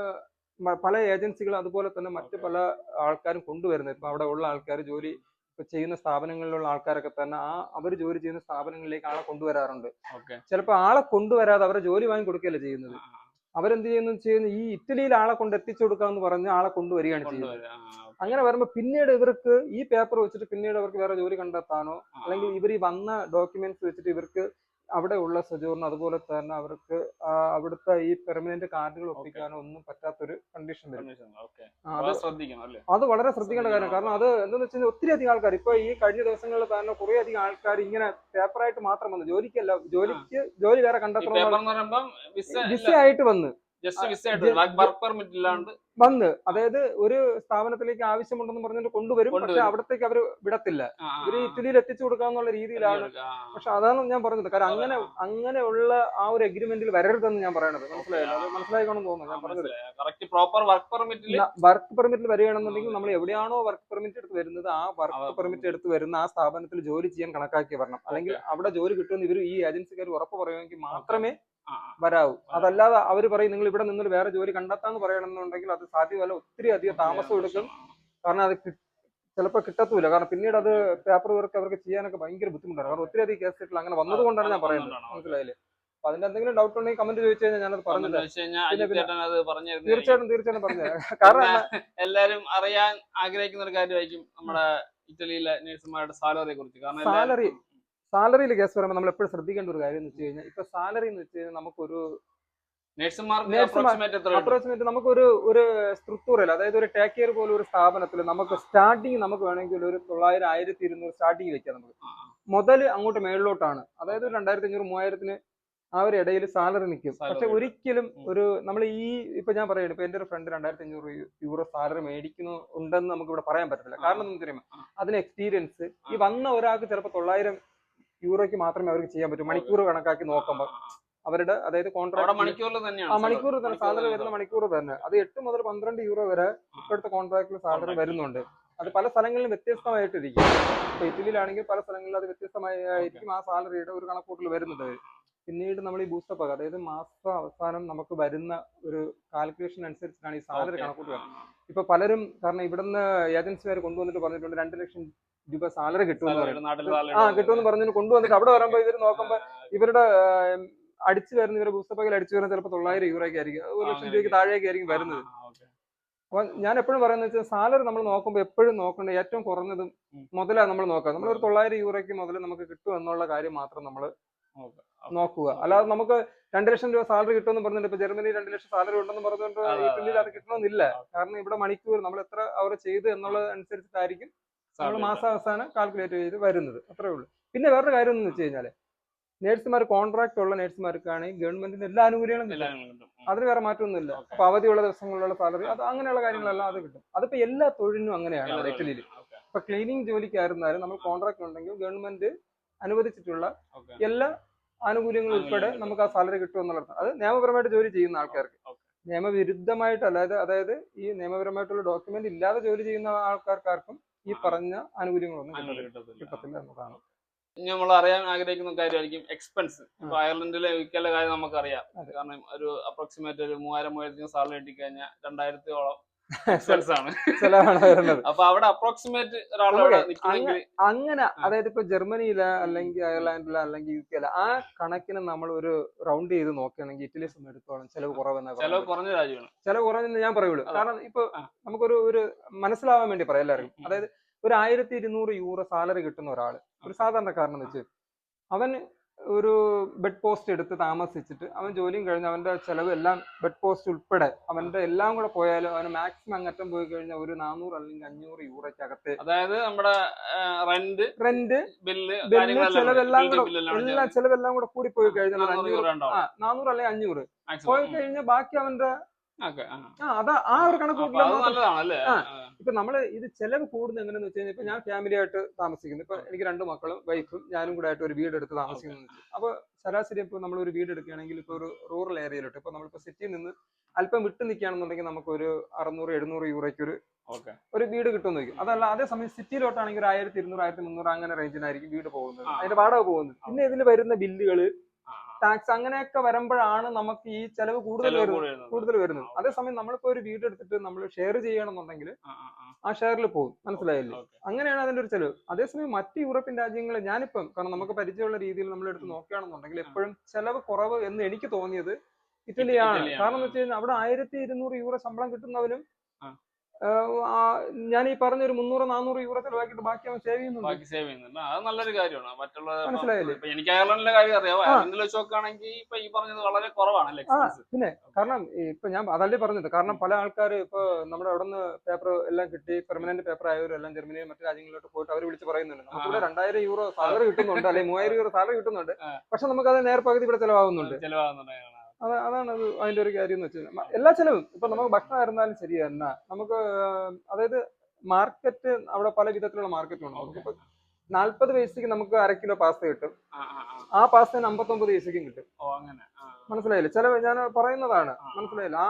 പല ഏജൻസികളും അതുപോലെ തന്നെ മറ്റു പല ആൾക്കാരും കൊണ്ടുവരുന്നത് ഇപ്പൊ അവിടെ ഉള്ള ആൾക്കാർ ജോലി ചെയ്യുന്ന സ്ഥാപനങ്ങളിലുള്ള ആൾക്കാരൊക്കെ തന്നെ ആ അവർ ജോലി ചെയ്യുന്ന സ്ഥാപനങ്ങളിലേക്ക് ആളെ കൊണ്ടുവരാറുണ്ട്. ചിലപ്പോൾ ആളെ കൊണ്ടുവരാതെ അവരെ ജോലി വാങ്ങി കൊടുക്കുകയല്ല ചെയ്യുന്നത്. അവരെന്ത് ചെയ്യുന്നു? ചെയ്യുന്നു ഈ ഇറ്റലിയിൽ ആളെ കൊണ്ട് എത്തിച്ചു കൊടുക്കാന്ന് പറഞ്ഞ് ആളെ കൊണ്ടുവരികയാണ് ചെയ്യുന്നത്. അങ്ങനെ വരുമ്പോൾ പിന്നീട് ഇവർക്ക് ഈ പേപ്പർ വെച്ചിട്ട് പിന്നീട് അവർക്ക് വേറെ ജോലി കണ്ടെത്താനോ അല്ലെങ്കിൽ ഇവർ ഈ വന്ന ഡോക്യുമെന്റ്സ് വെച്ചിട്ട് ഇവർക്ക് അവിടെ ഉള്ള സജോറിന് അതുപോലെ തന്നെ അവർക്ക് അവിടുത്തെ ഈ പെർമനന്റ് കാർഡുകൾ ഒപ്പിക്കാനോ ഒന്നും പറ്റാത്തൊരു കണ്ടീഷൻ വരും. അത് വളരെ ശ്രദ്ധിക്കേണ്ട കാര്യം. കാരണം അത് എന്താണെന്ന് വെച്ചാൽ ഒത്തിരി അധികം ആൾക്കാർ ഇപ്പൊ ഈ കഴിഞ്ഞ ദിവസങ്ങളിൽ തന്നെ കുറെ അധികം ആൾക്കാർ ഇങ്ങനെ പേപ്പറായിട്ട് മാത്രം വന്നു ജോലിക്കല്ല ജോലിക്ക് ജോലി വേറെ കണ്ടെത്തണം വിസ ആയിട്ട് വന്ന്. ജസ്റ്റ് വിസ വർക്ക് പെർമിറ്റ് ഇല്ലാണ്ട് വന്ന് അതായത് ഒരു സ്ഥാപനത്തിലേക്ക് ആവശ്യമുണ്ടെന്ന് പറഞ്ഞിട്ട് കൊണ്ടുവരും പക്ഷെ അവിടത്തേക്ക് അവർ വിടത്തില്ല. ഒരു ഇവർ ഇറ്റലിയിൽ എത്തിച്ചു കൊടുക്കാന്നുള്ള രീതിയിലാണ്. പക്ഷെ അതാണ് ഞാൻ പറഞ്ഞത്. കാരണം അങ്ങനെ. അങ്ങനെയുള്ള ആ ഒരു എഗ്രിമെന്റിൽ വരരുതെന്ന് ഞാൻ പറയണത്. മനസ്സിലായല്ലോ അത് തോന്നുന്നു ഞാൻ പറഞ്ഞത്. പ്രോപ്പർ വർക്ക് പെർമിറ്റിൽ വർക്ക് പെർമിറ്റിൽ വരികയാണെന്നുണ്ടെങ്കിൽ നമ്മൾ എവിടെയാണോ വർക്ക് പെർമിറ്റ് എടുത്ത് വരുന്നത് ആ വർക്ക് പെർമിറ്റ് എടുത്ത് വരുന്ന ആ സ്ഥാപനത്തിൽ ജോലി ചെയ്യാൻ കണക്കാക്കി വരണം. അല്ലെങ്കിൽ അവിടെ ജോലി കിട്ടുമെന്ന് ഇവർ ഈ ഏജൻസിക്കാർ ഉറപ്പ് പറയുമെങ്കിൽ മാത്രമേ വരാവൂ. അതല്ലാതെ അവർ പറയും നിങ്ങൾ ഇവിടെ നിന്നൊരു വേറെ ജോലി കണ്ടെത്താന്ന് പറയണമെന്നുണ്ടെങ്കിൽ അത് സാധ്യമല്ല ഒത്തിരി അധികം താമസം എടുക്കും. കാരണം അത് ചിലപ്പോൾ കിട്ടത്തൂല. കാരണം പിന്നീട് അത് പേപ്പർ വർക്ക് അവർക്ക് ചെയ്യാനൊക്കെ ഭയങ്കര ബുദ്ധിമുട്ടാണ്. കാരണം ഒത്തിരി അധികം കേസ് കിട്ടില്ല അങ്ങനെ വന്നത് കൊണ്ടാണ് ഞാൻ പറയുന്നത്. മനസ്സിലായില്ല? അപ്പൊ അതിന്റെ എന്തെങ്കിലും ഡൗട്ട് ഉണ്ടെങ്കിൽ കമന്റ് ചോദിച്ചു കഴിഞ്ഞാൽ ഞാനത് പറഞ്ഞു. തീർച്ചയായിട്ടും തീർച്ചയായിട്ടും പറഞ്ഞു [LAUGHS] കാരണം എല്ലാവരും എല്ലാരും അറിയാൻ ആഗ്രഹിക്കുന്ന ഒരു കാര്യമായിരിക്കും നമ്മുടെ ഇറ്റലിയിലെ നഴ്സുമാരുടെ സാലറിയെ കുറിച്ച് കാരണം സാലറി സാലറിയിൽ കേസ് പറയുമ്പോൾ നമ്മൾ എപ്പോഴും ശ്രദ്ധിക്കേണ്ട ഒരു കാര്യം എന്ന് വെച്ച് കഴിഞ്ഞാൽ ഇപ്പൊ സാലറി എന്ന് വെച്ച് കഴിഞ്ഞാൽ നമുക്കൊരു അപ്രോക്സിമേറ്റ് നമുക്കൊരു ഒരു സ്ട്രക്ചറൽ അതായത് ഒരു ടേക്ക് കെയർ പോലെ ഒരു സ്ഥാപനത്തിൽ നമുക്ക് സ്റ്റാർട്ടിങ് നമുക്ക് വേണമെങ്കിൽ ഒരു തൊള്ളായിരം ആയിരത്തി ഇരുന്നൂറ് സ്റ്റാർട്ടിങ് വെക്കാം നമുക്ക്. മുതൽ അങ്ങോട്ട് മേളിലോട്ടാണ്. അതായത് ഒരു രണ്ടായിരത്തി അഞ്ഞൂറ് മൂവായിരത്തിന് ആ ഒരു ഇടയിൽ സാലറി നിൽക്കും പക്ഷെ ഒരിക്കലും ഒരു നമ്മൾ ഈ ഇപ്പൊ ഞാൻ പറയുന്നത് ഇപ്പൊ എന്റെ ഒരു ഫ്രണ്ട് രണ്ടായിരത്തി അഞ്ഞൂറ് യൂറോ സാലറി മേടിക്കുന്നു ഉണ്ടെന്ന് നമുക്ക് ഇവിടെ പറയാൻ പറ്റത്തില്ല. കാരണം എന്താ അതിന് എക്സ്പീരിയൻസ് ഈ വന്ന ഒരാൾക്ക് ചിലപ്പോൾ തൊള്ളായിരം യൂറോയ്ക്ക് മാത്രമേ അവർക്ക് ചെയ്യാൻ പറ്റൂ. മണിക്കൂർ കണക്കാക്കി നോക്കുമ്പോൾ. അവരുടെ അതായത് കോൺട്രാക്ട് മണിക്കൂറിൽ തന്നെയാണ് ആ മണിക്കൂർ തന്നെ സാലറി വരുന്ന മണിക്കൂർ തന്നെ. അത് എട്ട് മുതൽ പന്ത്രണ്ട് യൂറോ വരെ ഇപ്പോഴത്തെ കോൺട്രാക്റ്റിൽ സാലറി വരുന്നുണ്ട്. അത് പല സ്ഥലങ്ങളിലും വ്യത്യസ്തമായിട്ടിരിക്കും. ഇപ്പൊ ഇറ്റലിയിലാണെങ്കിൽ പല സ്ഥലങ്ങളിലും അത് വ്യത്യസ്തമായിരിക്കും ആ സാലറിയുടെ ഒരു കണക്കൂട്ടിൽ വരുന്നത്. പിന്നീട് നമ്മൾ ഈ ബൂസ്റ്റപ്പ് ആക്കുക അതായത് മാസ അവസാനം നമുക്ക് വരുന്ന ഒരു കാൽക്കുലേഷൻ അനുസരിച്ചിട്ടാണ് ഈ സാലറി. കണക്കൂട്ടുക. ഇപ്പൊ പലരും കാരണം ഇവിടുന്ന് ഏജൻസിമാർ കൊണ്ടുവന്നിട്ട് പറഞ്ഞിട്ടുണ്ട് രണ്ട് ലക്ഷം രൂപ സാലറി salary ആ. കിട്ടുമെന്ന് പറഞ്ഞു കൊണ്ടുവന്നിട്ട് അവിടെ വരുമ്പോ ഇവർ നോക്കുമ്പോ ഇവരുടെ അടിച്ചു വരുന്ന ഇവരുടെ ബൂസ്റ്റപ്പൊക്കെ അടിച്ചു വരുന്ന ചിലപ്പോ തൊള്ളായിരം യൂറോയ്ക്ക് ആയിരിക്കും. ഒരു ലക്ഷം രൂപയ്ക്ക് താഴേക്ക് ആയിരിക്കും വരുന്നത്. അപ്പൊ ഞാൻ എപ്പോഴും പറയുന്നത് വെച്ചാൽ സാലറി നമ്മൾ നോക്കുമ്പോൾ എപ്പോഴും നോക്കേണ്ട ഏറ്റവും കുറഞ്ഞതും. മുതലാണ് നമ്മൾ നോക്കുക. നമ്മൾ ഒരു തൊള്ളായിരം യൂറോയ്ക്ക് മുതൽ നമുക്ക് കിട്ടും എന്നുള്ള കാര്യം മാത്രം നമ്മൾ നോക്കുക. അല്ലാതെ നമുക്ക് രണ്ട് ലക്ഷം രൂപ സാലറി കിട്ടുമെന്ന് പറഞ്ഞിട്ട് ഇപ്പൊ ജർമ്മനി രണ്ട് ലക്ഷം സാലറി ഉണ്ടെന്ന് പറഞ്ഞുകൊണ്ട് ഇറ്റലിയിൽ അത് കിട്ടണമെന്നില്ല. കാരണം ഇവിടെ മണിക്കൂർ നമ്മൾ എത്ര അവർ ചെയ്തു എന്നുള്ളത് അനുസരിച്ചിട്ടായിരിക്കും നമ്മൾ മാസാവസാനം കാൽക്കുലേറ്റ് ചെയ്ത് വരുന്നത്. അത്രേ ഉള്ളൂ. പിന്നെ വേറൊരു കാര്യം എന്ന് വെച്ച് കഴിഞ്ഞാൽ നേഴ്സുമാർ കോൺട്രാക്ട് ഉള്ള നേഴ്സുമാർക്കാണെങ്കിൽ ഗവൺമെന്റിന്റെ എല്ലാ ആനുകൂല്യങ്ങളും കിട്ടും. അതിന് വേറെ മാറ്റമൊന്നുമില്ല. അപ്പൊ അവധിയുള്ള ദിവസങ്ങളിലുള്ള സാലറി അത് അങ്ങനെയുള്ള കാര്യങ്ങളെല്ലാം അത് കിട്ടും. അതിപ്പോ എല്ലാ തൊഴിലിനും അങ്ങനെയാണ് ഇറ്റലിയിൽ. ഇപ്പൊ ക്ലീനിങ് ജോലിക്കായിരുന്നാലും നമ്മൾ കോൺട്രാക്ട് ഉണ്ടെങ്കിൽ ഗവൺമെന്റ് അനുവദിച്ചിട്ടുള്ള എല്ലാ ആനുകൂല്യങ്ങളും ഉൾപ്പെടെ നമുക്ക് ആ സാലറി കിട്ടും എന്നുള്ളതാണ്. അത് നിയമപരമായിട്ട് ജോലി ചെയ്യുന്ന ആൾക്കാർക്ക്. നിയമവിരുദ്ധമായിട്ട് അതായത് അതായത് ഈ നിയമപരമായിട്ടുള്ള ഡോക്യുമെന്റ് ഇല്ലാതെ ജോലി ചെയ്യുന്ന ആൾക്കാർക്കാർക്കും ഈ പറഞ്ഞ ആനുകൂല്യങ്ങളൊന്നും ആനുകൂല്യം കിട്ടത്തില്ല. എന്നതാണ് ഇനി നമ്മൾ അറിയാൻ ആഗ്രഹിക്കുന്ന കാര്യമായിരിക്കും എക്സ്പെൻസ് ഇപ്പൊ അയർലൻഡിലെ വിൽക്കാനുള്ള കാര്യം നമുക്കറിയാം. കാരണം ഒരു അപ്രോക്സിമേറ്റ് ഒരു മൂവായിരം മൂവായിരത്തി സാലറി കിട്ടിക്കഴിഞ്ഞാൽ രണ്ടായിരത്തിയോളം [LAUGHS] ആണ് ചിലവാണ് വരുന്നത്. അപ്പൊ അവിടെ അപ്രോക്സിമേറ്റ് ഒരാൾ അങ്ങനെ അതായത് ഇപ്പൊ ജർമ്മനിയില അല്ലെങ്കിൽ അയർലാൻഡില അല്ലെങ്കിൽ യു കെയിൽ ആ കണക്കിന് നമ്മൾ ഒരു റൗണ്ട് ചെയ്ത് നോക്കുകയാണെങ്കിൽ ഇറ്റലി സംബന്ധിച്ചിടത്തോളം ചെലവ് കുറവെന്ന ചെലവ് കുറഞ്ഞ രാജ്യമാണ്. ചെലവ് കുറഞ്ഞെന്ന് ഞാൻ പറയുള്ളൂ. കാരണം ഇപ്പൊ. നമുക്കൊരു ഒരു മനസ്സിലാവാൻ വേണ്ടി പറയാം എല്ലാവർക്കും. അതായത് ഒരു ആയിരത്തി ഇരുന്നൂറ് യൂറോ സാലറി കിട്ടുന്ന ഒരാൾ ഒരു സാധാരണക്കാരൻ എന്ന് വെച്ച് അവൻ ഒരു ബെഡ് പോസ്റ്റ് എടുത്ത് താമസിച്ചിട്ട് അവൻ ജോലിയും കഴിഞ്ഞ് അവന്റെ ചെലവ് എല്ലാം ബെഡ് പോസ്റ്റ് ഉൾപ്പെടെ അവന്റെ എല്ലാം കൂടെ പോയാലും അവന് മാക്സിമം അങ്ങറ്റം പോയി കഴിഞ്ഞാൽ ഒരു നാനൂറ് അല്ലെങ്കിൽ അഞ്ഞൂറ് യൂറോയ്ക്കകത്ത് അതായത് നമ്മുടെ റെന്റ് റെന്റ് ബില്ല് ബില്ല് ചെലവെല്ലാം കൂടെ എല്ലാം ചെലവെല്ലാം കൂടെ കൂടി പോയി കഴിഞ്ഞാൽ നാനൂറ് അല്ലെങ്കിൽ അഞ്ഞൂറ്. പോയി കഴിഞ്ഞാൽ ബാക്കി അവന്റെ ആ. അതാ ആ ഒരു കണക്ക് കൂട്ടിയാൽ മാത്രം നല്ലതാണ് ഇപ്പൊ നമ്മൾ ഇത് ചെലവ് കൂടുന്നത് എങ്ങനെയാന്ന് വെച്ച് കഴിഞ്ഞാൽ ഇപ്പൊ ഞാൻ ഫാമിലി ആയിട്ട് താമസിക്കുന്നു. ഇപ്പൊ എനിക്ക് രണ്ട് മക്കളും വൈഫും ഞാനും കൂടെ ആയിട്ട് ഒരു വീട് എടുത്ത് താമസിക്കുന്നു. അപ്പൊ ശരാശരി ഇപ്പൊ നമ്മൾ ഒരു വീട് എടുക്കുകയാണെങ്കിൽ ഇപ്പൊ ഒരു റൂറൽ ഏരിയയിലോട്ട് ഇപ്പൊ നമ്മളിപ്പോ സിറ്റിയിൽ നിന്ന് അല്പം വിട്ടു നിൽക്കുകയാണെന്നുണ്ടെങ്കിൽ നമുക്ക് ഒരു അറുന്നൂറ് എഴുന്നൂറ് യൂറോയ്ക്ക് ഒരു ഒരു വീട് കിട്ടുമെന്ന് വയ്ക്കും. അതല്ല അതേസമയം സിറ്റിയിലോട്ടാണെങ്കിൽ ഒരു ആയിരത്തി ഇരുന്നൂറ് ആയിരത്തി മുന്നൂറ് അങ്ങനെ റേഞ്ചിനായിരിക്കും വീട് പോകുന്നത്. അതിന്റെ വാടക പോകുന്നത്. പിന്നെ ഇതിൽ വരുന്ന ബില്ലുകൾ ടാക്സ് അങ്ങനെയൊക്കെ വരുമ്പോഴാണ് നമുക്ക് ഈ ചെലവ് കൂടുതൽ വരുന്നത് കൂടുതൽ വരുന്നത്. അതേസമയം നമ്മളിപ്പോ ഒരു വീട് എടുത്തിട്ട് നമ്മൾ ഷെയർ ചെയ്യണമെന്നുണ്ടെങ്കിൽ ആ ഷെയറിൽ പോകും. മനസ്സിലായില്ലേ? അങ്ങനെയാണ് അതിന്റെ ഒരു ചെലവ്. അതേസമയം മറ്റ് യൂറോപ്യൻ രാജ്യങ്ങളിൽ ഞാനിപ്പം കാരണം നമുക്ക് പരിചയമുള്ള രീതിയിൽ നമ്മൾ എടുത്ത് നോക്കുകയാണെന്നുണ്ടെങ്കിൽ എപ്പോഴും ചെലവ് കുറവ് എന്ന് എനിക്ക് തോന്നിയത് ഇറ്റലിയാണ്. കാരണം എന്ന് വെച്ച് കഴിഞ്ഞാൽ അവിടെ ആയിരത്തി ഇരുന്നൂറ് യൂറോ ശമ്പളം കിട്ടുന്നവനും ആ. ഞാൻ ഈ പറഞ്ഞ ഒരു മുന്നൂറ് നാനൂറ് യൂറോ ചെലവാക്കിയിട്ട് ബാക്കി അവൻ സേവ് ചെയ്യുന്നുണ്ട്. ബാക്കി സേവ് ചെയ്യുന്നുണ്ട്. അത് നല്ലൊരു കാര്യമാണ്. മറ്റുള്ള മനസ്സിലായില്ലേ? എനിക്ക് അയർലൻഡിലെ കാര്യം അറിയാം. അയർലൻഡിൽ വെച്ച് നോക്കുകയാണെങ്കിൽ ഇപ്പൊ ഈ പറഞ്ഞത് വളരെ കുറവാണല്ലേ പിന്നെ കാരണം ഇപ്പൊ ഞാൻ അതല്ലേ പറഞ്ഞത്. കാരണം പല ആൾക്കാർ ഇപ്പൊ നമ്മുടെ അവിടെ നിന്ന് പേപ്പർ എല്ലാം കിട്ടി പെർമനന്റ് പേപ്പർ ആയവരും എല്ലാം ജർമ്മനിയിൽ മറ്റു രാജ്യങ്ങളിലോട്ട് പോയിട്ട് അവർ വിളിച്ച് പറയുന്നുണ്ട്. നമുക്കിവിടെ രണ്ടായിരം യൂറോ സാലറി കിട്ടുന്നുണ്ട് അല്ലെങ്കിൽ മൂവായിരം യൂറോ സാലറി കിട്ടുന്നുണ്ട്. പക്ഷെ നമുക്ക് അത് നേർപകുതി ഇവിടെ ചെലവാകുന്നുണ്ട്. ചെലവാകുന്നുണ്ട്. അത് അതാണ് അത് അതിന്റെ ഒരു കാര്യം എന്ന് വെച്ചാൽ എല്ലാ ചെലവും. ഇപ്പൊ നമുക്ക് ഭക്ഷണം ആയിരുന്നാലും ശരി തന്നെ. നമുക്ക് അതായത് മാർക്കറ്റ് അവിടെ പല വിധത്തിലുള്ള മാർക്കറ്റ് ഉണ്ട്. നമുക്കിപ്പോ നാല്പത് പൈസക്ക് നമുക്ക് അര കിലോ പാസ്ത കിട്ടും. ആ, പാസ്ത അമ്പത്തൊമ്പത് പൈസക്കും കിട്ടും. ഓ അങ്ങനെ. മനസ്സിലായില്ലേ? ചില ഞാൻ പറയുന്നതാണ്. മനസ്സിലായില്ല? ആ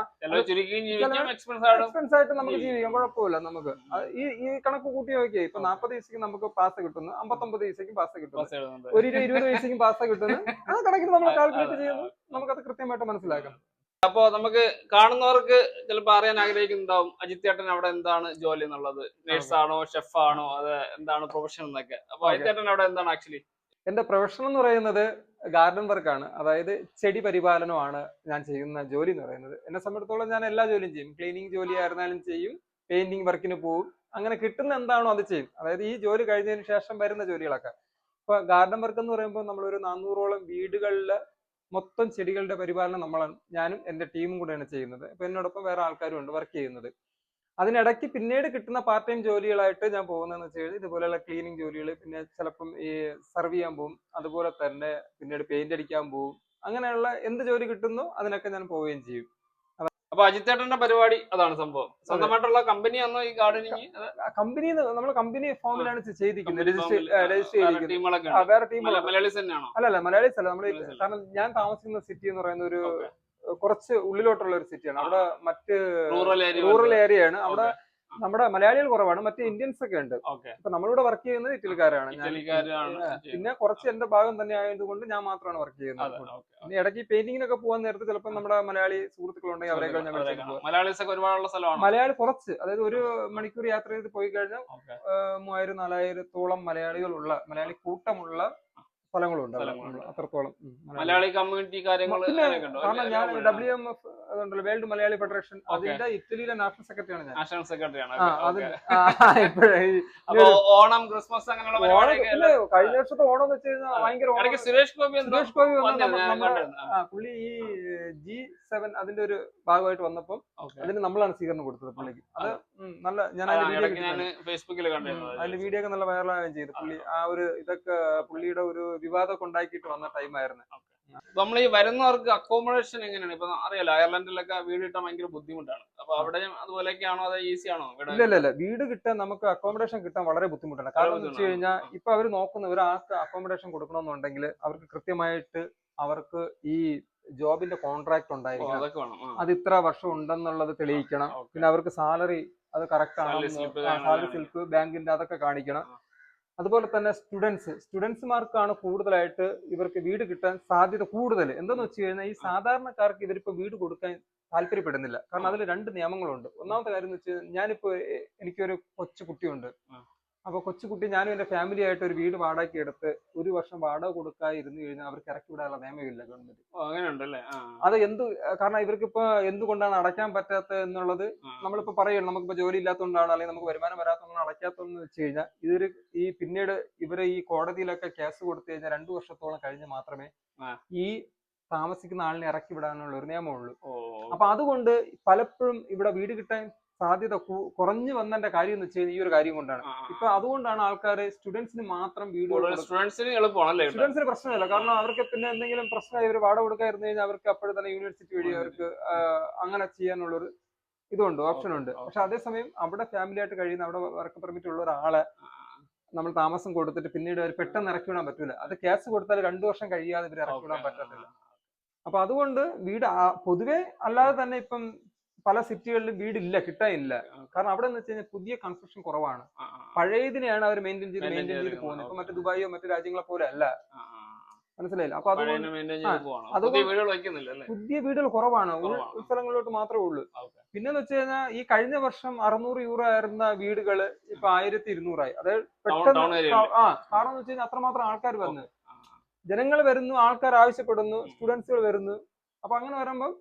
എക്സ്പെൻസ് ആയിട്ട് നമുക്ക് ജീവിക്കാം. കുഴപ്പമില്ല നമുക്ക്. ഈ ഈ കണക്ക് കൂട്ടി നോക്കിയേ ഇപ്പൊ നാപ്പത് പൈസക്ക് നമുക്ക് പാസ് കിട്ടുന്നു. അമ്പത്തൊമ്പത് പൈസക്കും പാസ് കിട്ടുന്നു. ഒരു ഇരുപത് ഇരുപത് പാസ് കിട്ടുന്നു. ആ കണക്കിന് നമ്മൾ കാൽക്കുലേറ്റ് ചെയ്യുന്നു. നമുക്കത് കൃത്യമായിട്ട് മനസ്സിലാക്കാം. അപ്പോ നമുക്ക് കാണുന്നവർക്ക് ചിലപ്പോ അറിയാൻ ആഗ്രഹിക്കുന്നുണ്ടാവും അജിത് ചേട്ടൻ അവിടെ എന്താണ് ജോലി എന്നുള്ളത്? നേഴ്സ് ആണോ ഷെഫ് ആണോ? അത് എന്താണ് പ്രൊഫഷൻ എന്നൊക്കെ. അപ്പൊ അജിത് ചേട്ടൻ അവിടെ എന്താണ് ആക്ച്വലി എന്റെ പ്രൊഫഷൻ എന്ന് പറയുന്നത് ഗാർഡൻ വർക്കാണ് അതായത് ചെടി പരിപാലനമാണ് ഞാൻ ചെയ്യുന്ന ജോലി എന്ന് പറയുന്നത്. എന്നെ സംബന്ധിച്ചിടത്തോളം ഞാൻ എല്ലാ ജോലിയും ചെയ്യും. ക്ലീനിങ് ജോലി ആയിരുന്നാലും ചെയ്യും. പെയിന്റിങ് വർക്കിന് പോകും അങ്ങനെ കിട്ടുന്ന എന്താണോ അത് ചെയ്യും. അതായത് ഈ ജോലി കഴിഞ്ഞതിന് ശേഷം വരുന്ന ജോലികളൊക്കെ. ഇപ്പൊ ഗാർഡൻ വർക്ക് എന്ന് പറയുമ്പോൾ നമ്മൾ നമ്മളൊരു നാനൂറോളം വീടുകളിലെ മൊത്തം ചെടികളുടെ പരിപാലനം നമ്മളാണ് ഞാനും എന്റെ ടീമും കൂടെയാണ് ചെയ്യുന്നത്. അപ്പൊ എന്നോടൊപ്പം വേറെ ആൾക്കാരും ഉണ്ട് വർക്ക് ചെയ്യുന്നത്. അതിനിടയ്ക്ക് പിന്നീട് കിട്ടുന്ന പാർട്ട് ടൈം ജോലികളായിട്ട് ഞാൻ പോകുന്നതെന്ന് വെച്ച് കഴിഞ്ഞാൽ ഇതുപോലെയുള്ള ക്ലീനിങ് ജോലികൾ പിന്നെ ചിലപ്പം ഈ സെർവ് ചെയ്യാൻ പോകും അതുപോലെ തന്നെ പിന്നീട് പെയിന്റ് അടിക്കാൻ പോകും അങ്ങനെയുള്ള എന്ത് ജോലി കിട്ടുന്നോ അതിനൊക്കെ ഞാൻ പോവുകയും ചെയ്യും. അപ്പൊ അജിത്തേട്ടന്റെ പരിപാടി അതാണ് സംഭവം. സ്വന്തമായിട്ടുള്ള കമ്പനി ആണോ ഈ ഗാർഡനിങ് കമ്പനി നമ്മൾ കമ്പനി ഫോമിലാണ് ചെയ്തിരിക്കുന്നത്. രജിസ്റ്റർ അല്ല വേറെ ടീം മലയാളീസ് തന്നെയാണോ? അല്ലല്ല മലയാളീസ് അല്ല. നമ്മൾ കാരണം ഞാൻ താമസിക്കുന്ന സിറ്റി എന്ന് പറയുന്ന ഒരു. കുറച്ച് ഉള്ളിലോട്ടുള്ള ഒരു സിറ്റിയാണ് അവിടെ മറ്റ് റൂറൽ ഏരിയ ആണ്. അവിടെ നമ്മുടെ മലയാളികൾ കുറവാണ്. മറ്റ് ഇന്ത്യൻസ് ഒക്കെ ഉണ്ട്. അപ്പൊ നമ്മളിവിടെ വർക്ക് ചെയ്യുന്നത് ഇറ്റലിക്കാരാണ്. പിന്നെ കുറച്ച് എന്റെ ഭാഗം തന്നെ ആയതുകൊണ്ട് ഞാൻ മാത്രമാണ് വർക്ക് ചെയ്യുന്നത്. ഇനി ഇടയ്ക്ക് പെയിന്റിങ്ങിനൊക്കെ പോകാൻ നേരത്തെ ചിലപ്പോൾ നമ്മുടെ മലയാളി സുഹൃത്തുക്കളുണ്ടെങ്കിൽ അവരെയൊക്കെ അവരെ മലയാളി കുറച്ച്. അതായത് ഒരു മണിക്കൂർ യാത്ര ചെയ്ത് പോയി കഴിഞ്ഞാൽ മൂവായിരം നാലായിരത്തോളം മലയാളികളുള്ള മലയാളി കൂട്ടമുള്ള സ്ഥലങ്ങളുണ്ട്. അത്രത്തോളം. മലയാളി. കമ്മ്യൂണിറ്റി കാര്യങ്ങൾ കാരണം ഞാൻ ഡബ്ല്യു എം എഫ് അതുണ്ടല്ലോ വേൾഡ് മലയാളി ഫെഡറേഷൻ. അതിന്റെ ഇറ്റലിയിലെ നാഷണൽ സെക്രട്ടറിയാണ് ഞാൻ. നാഷണൽ സെക്രട്ടറി ആണ് ആ Okay, അത് okay. ഇപ്പോഴേ അപ്പൊ ഓണം ക്രിസ്മസ് അങ്ങനെയുള്ള കഴിഞ്ഞ വർഷത്തെ ഓണം എന്ന് വെച്ച് കഴിഞ്ഞാൽ ഭയങ്കര സുരേഷ് ഗോപി സുരേഷ് ഗോപി പുള്ളി ഈ ജി സെവൻ അതിന്റെ ഒരു ഭാഗമായിട്ട് വന്നപ്പോൾ. അതിന് നമ്മളാണ് സ്വീകരണം കൊടുത്തത് പുള്ളിക്ക്. അത് നല്ല ഞാൻ അതിന്റെ വീഡിയോ ഒക്കെ നല്ല വൈറലാകുകയും ചെയ്തു. പുള്ളി ആ ഒരു ഇതൊക്കെ പുള്ളിയുടെ ഒരു വിവാദമൊക്കെ ഉണ്ടാക്കിയിട്ട് വന്ന ടൈമായിരുന്നു നമ്മൾ ഈ വരുന്നവർക്ക് അക്കോമഡേഷൻ എങ്ങനെയാണ്? ഇപ്പൊ അറിയാലോ അയർലൻഡിലൊക്കെ വീട് കിട്ടാൻ ഭയങ്കര ബുദ്ധിമുട്ടാണ്. അപ്പൊ അവിടെ അതുപോലെയൊക്കെയാണോ അതോ ഈസി ആണോ ഇല്ല ഇല്ല ഇല്ല. വീട് കിട്ടാൻ നമുക്ക് അക്കോമഡേഷൻ കിട്ടാൻ വളരെ ബുദ്ധിമുട്ടാണ്. കാരണം എന്ന് വെച്ച് കഴിഞ്ഞാൽ ഇപ്പൊ അവർ നോക്കുന്ന ഒരാൾക്ക് അക്കോമഡേഷൻ കൊടുക്കണമെന്നുണ്ടെങ്കിൽ അവർക്ക് കൃത്യമായിട്ട് അവർക്ക് ഈ ജോബിന്റെ കോൺട്രാക്ട് ഉണ്ടായിരിക്കണം. അത് ഇത്ര വർഷം ഉണ്ടെന്നുള്ളത് തെളിയിക്കണം. പിന്നെ അവർക്ക് സാലറി അത് കറക്റ്റ് ആണ് സാലറി. സ്ലിപ്പ് ബാങ്കിന്റെ അതൊക്കെ കാണിക്കണം. അതുപോലെ തന്നെ സ്റ്റുഡൻസ് സ്റ്റുഡൻസുമാർക്കാണ് കൂടുതലായിട്ട് ഇവർക്ക് വീട് കിട്ടാൻ സാധ്യത കൂടുതൽ. എന്താണെന്ന് വെച്ച് കഴിഞ്ഞാൽ ഈ സാധാരണക്കാർക്ക് ഇവരിപ്പോ വീട് കൊടുക്കാൻ താല്പര്യപ്പെടുന്നില്ല. കാരണം അതിൽ രണ്ട് നിയമങ്ങളുണ്ട്. ഒന്നാമത്തെ കാര്യം എന്ന് വെച്ച് കഴിഞ്ഞാൽ ഞാനിപ്പോ എ- എനിക്കൊരു കൊച്ചു കുട്ടിയുണ്ട്. അപ്പൊ കൊച്ചുകുട്ടി ഞാനും എന്റെ ഫാമിലി ആയിട്ട് ഒരു വീട് വാടകയ്ക്ക് എടുത്ത് ഒരു വർഷം വാടക കൊടുക്കാതെ ഇരുന്ന് കഴിഞ്ഞാൽ അവർക്ക് ഇറക്കി വിടാനുള്ള നിയമമില്ല ഗവൺമെന്റ്. അങ്ങനെയുണ്ടല്ലേ? അത് എന്ത് കാരണം ഇവർക്ക് ഇപ്പൊ എന്തുകൊണ്ടാണ് അടയ്ക്കാൻ പറ്റാത്തത് എന്നുള്ളത്. നമ്മളിപ്പോ പറയണം. നമുക്കിപ്പോ ജോലി ഇല്ലാത്തതുകൊണ്ടാണ് അല്ലെങ്കിൽ നമുക്ക് വരുമാനം വരാത്തതുകൊണ്ടാണ് അടയ്ക്കാത്തതെന്ന് വെച്ച് കഴിഞ്ഞാൽ ഇതൊരു ഈ പിന്നീട് ഇവരെ ഈ കോടതിയിലൊക്കെ കേസ് കൊടുത്തു കഴിഞ്ഞാൽ രണ്ടു വർഷത്തോളം കഴിഞ്ഞ് മാത്രമേ ഈ താമസിക്കുന്ന ആളിനെ ഇറക്കി വിടാനുള്ള ഒരു നിയമമുള്ളൂ. അപ്പൊ അതുകൊണ്ട് പലപ്പോഴും ഇവിടെ വീട് കിട്ടാൻ സാധ്യത കുറഞ്ഞു വന്നതിന്റെ കാര്യം എന്ന് വെച്ച് കഴിഞ്ഞാൽ ഈ ഒരു കാര്യം കൊണ്ടാണ്. ഇപ്പൊ അതുകൊണ്ടാണ് ആൾക്കാർ സ്റ്റുഡൻസിന് മാത്രം വീഡിയോ സ്റ്റുഡൻസിന് എളുപ്പമാണല്ലേ? സ്റ്റുഡൻസിന് പ്രശ്നമില്ല. കാരണം അവർക്ക് പിന്നെ എന്തെങ്കിലും പ്രശ്നമായി ഇവർ വാടക കൊടുക്കാതിരുന്നു കഴിഞ്ഞാൽ അവർക്ക് അപ്പോഴും തന്നെ യൂണിവേഴ്സിറ്റി വഴി അവർക്ക് അങ്ങനെ ചെയ്യാനുള്ളൊരു ഇതുണ്ട് ഓപ്ഷൻ ഉണ്ട്. പക്ഷെ അതേസമയം അവിടെ ഫാമിലി ആയിട്ട് കഴിയുന്ന അവിടെ വർക്ക് പെർമിറ്റ് ഉള്ള ഒരാളെ നമ്മൾ താമസം കൊടുത്തിട്ട് പിന്നീട് അവർ പെട്ടെന്ന് ഇറക്കി വിടാൻ പറ്റൂല. അത് കേസ് കൊടുത്താൽ രണ്ടു വർഷം കഴിയാതെ ഇവർ ഇറക്കി വിടാൻ പറ്റത്തില്ല. അപ്പൊ അതുകൊണ്ട് വീട് പൊതുവെ അല്ലാതെ തന്നെ ഇപ്പം പല സിറ്റികളിലും വീടില്ല കിട്ടാനില്ല. കാരണം അവിടെ എന്ന് വെച്ച് കഴിഞ്ഞാൽ പുതിയ കൺസ്ട്രക്ഷൻ കുറവാണ്. പഴയതിനെയാണ് അവർ മെയിന്റെയിൻ ചെയ്ത് മെയിന്റെയിൻ ചെയ്ത് പോകുന്നത്. ഇപ്പൊ. മറ്റു ദുബായിയോ മറ്റു രാജ്യങ്ങളെ പോലെ അല്ല. മനസ്സിലായില്ല? അപ്പൊ അതുകൊണ്ട്. പുതിയ വീടുകൾ കുറവാണ്. സ്ഥലങ്ങളിലോട്ട്. മാത്രമേ ഉള്ളൂ. പിന്നെന്ന് വെച്ച് കഴിഞ്ഞാൽ ഈ കഴിഞ്ഞ വർഷം അറുന്നൂറ് യൂറോ ആയിരുന്ന വീടുകൾ ഇപ്പൊ ആയിരത്തി ഇരുന്നൂറായി അതായത് പെട്ടെന്ന് ആ കാരണം വെച്ച് കഴിഞ്ഞാൽ അത്രമാത്രം ആൾക്കാർ വന്ന്. ജനങ്ങൾ വരുന്നു ആൾക്കാർ ആവശ്യപ്പെടുന്നു സ്റ്റുഡൻസുകൾ വരുന്നു. അപ്പൊ അങ്ങനെ വരുമ്പോൾ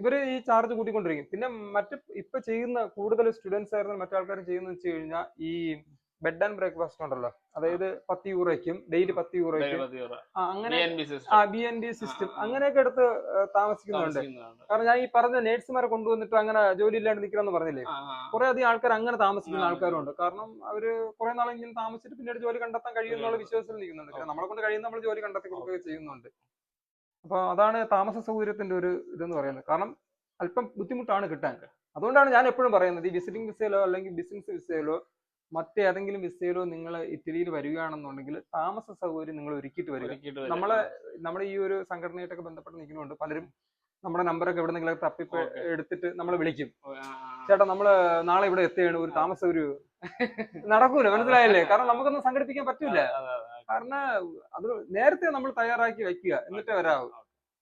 ഇവർ ഈ ചാർജ് കൂട്ടിക്കൊണ്ടിരിക്കും. പിന്നെ മറ്റു ഇപ്പൊ ചെയ്യുന്ന കൂടുതൽ സ്റ്റുഡൻസ് ആയിരുന്നു മറ്റാൾക്കാരും ചെയ്യുന്ന വെച്ച് കഴിഞ്ഞാൽ ഈ ബെഡ് ആൻഡ് ബ്രേക്ക്ഫാസ്റ്റ് ഉണ്ടല്ലോ. അതായത് പത്ത് യൂറോയ്ക്കും ഡെയിലി പത്ത് യൂറോയ്ക്കും അങ്ങനെ ആ ബി എൻ ബി സിസ്റ്റം. അങ്ങനെയൊക്കെ എടുത്ത് താമസിക്കുന്നുണ്ട്. കാരണം ഞാൻ ഈ പറഞ്ഞ നേഴ്സുമാരെ കൊണ്ടുവന്നിട്ട് അങ്ങനെ ജോലി ഇല്ലാണ്ട് നിൽക്കണമെന്ന് പറഞ്ഞില്ലേ? കുറെ അധികം ആൾക്കാർ അങ്ങനെ താമസിക്കുന്ന ആൾക്കാരും ആൾക്കാരുണ്ട്. കാരണം അവർ കുറെ നാൾ ഇങ്ങനെ താമസിച്ചിട്ട് പിന്നീട് ജോലി കണ്ടെത്താൻ കഴിയും എന്നുള്ള വിശ്വാസത്തിൽ നിൽക്കുന്നുണ്ട്. നമ്മളെ കൊണ്ട് കഴിയുന്ന നമ്മൾ ജോലി കണ്ടെത്തി കൊടുക്കുകയും ചെയ്യുന്നുണ്ട്. അപ്പൊ അതാണ് താമസ സൗകര്യത്തിന്റെ ഒരു ഇതെന്ന് പറയുന്നത്. കാരണം അല്പം ബുദ്ധിമുട്ടാണ് കിട്ടാൻ. അതുകൊണ്ടാണ് ഞാൻ എപ്പോഴും പറയുന്നത് ഈ വിസിറ്റിംഗ് വിസയിലോ അല്ലെങ്കിൽ ബിസിനസ് വിസയിലോ മറ്റേതെങ്കിലും വിസയിലോ നിങ്ങൾ ഇറ്റലിയിൽ വരികയാണെന്നുണ്ടെങ്കിൽ താമസ സൗകര്യം നിങ്ങൾ ഒരുക്കിയിട്ട് വരിക. നമ്മളെ നമ്മുടെ ഈ ഒരു സംഘടനയായിട്ടൊക്കെ ബന്ധപ്പെട്ട് നിൽക്കുന്നുണ്ട് പലരും നമ്മുടെ നമ്പറൊക്കെ എവിടെ നിന്നെങ്കിലും തപ്പി എടുത്തിട്ട് നമ്മളെ വിളിക്കും. ചേട്ടാ നമ്മൾ നാളെ ഇവിടെ എത്തുകയാണ് ഒരു താമസ ഒരു നടക്കൂല മനസ്സിലായല്ലേ? കാരണം നമുക്കൊന്നും സംഘടിപ്പിക്കാൻ പറ്റൂല. കാരണം അത് നേരത്തെ നമ്മൾ തയ്യാറാക്കി വെക്കുക എന്നിട്ടേ വരാവൂ.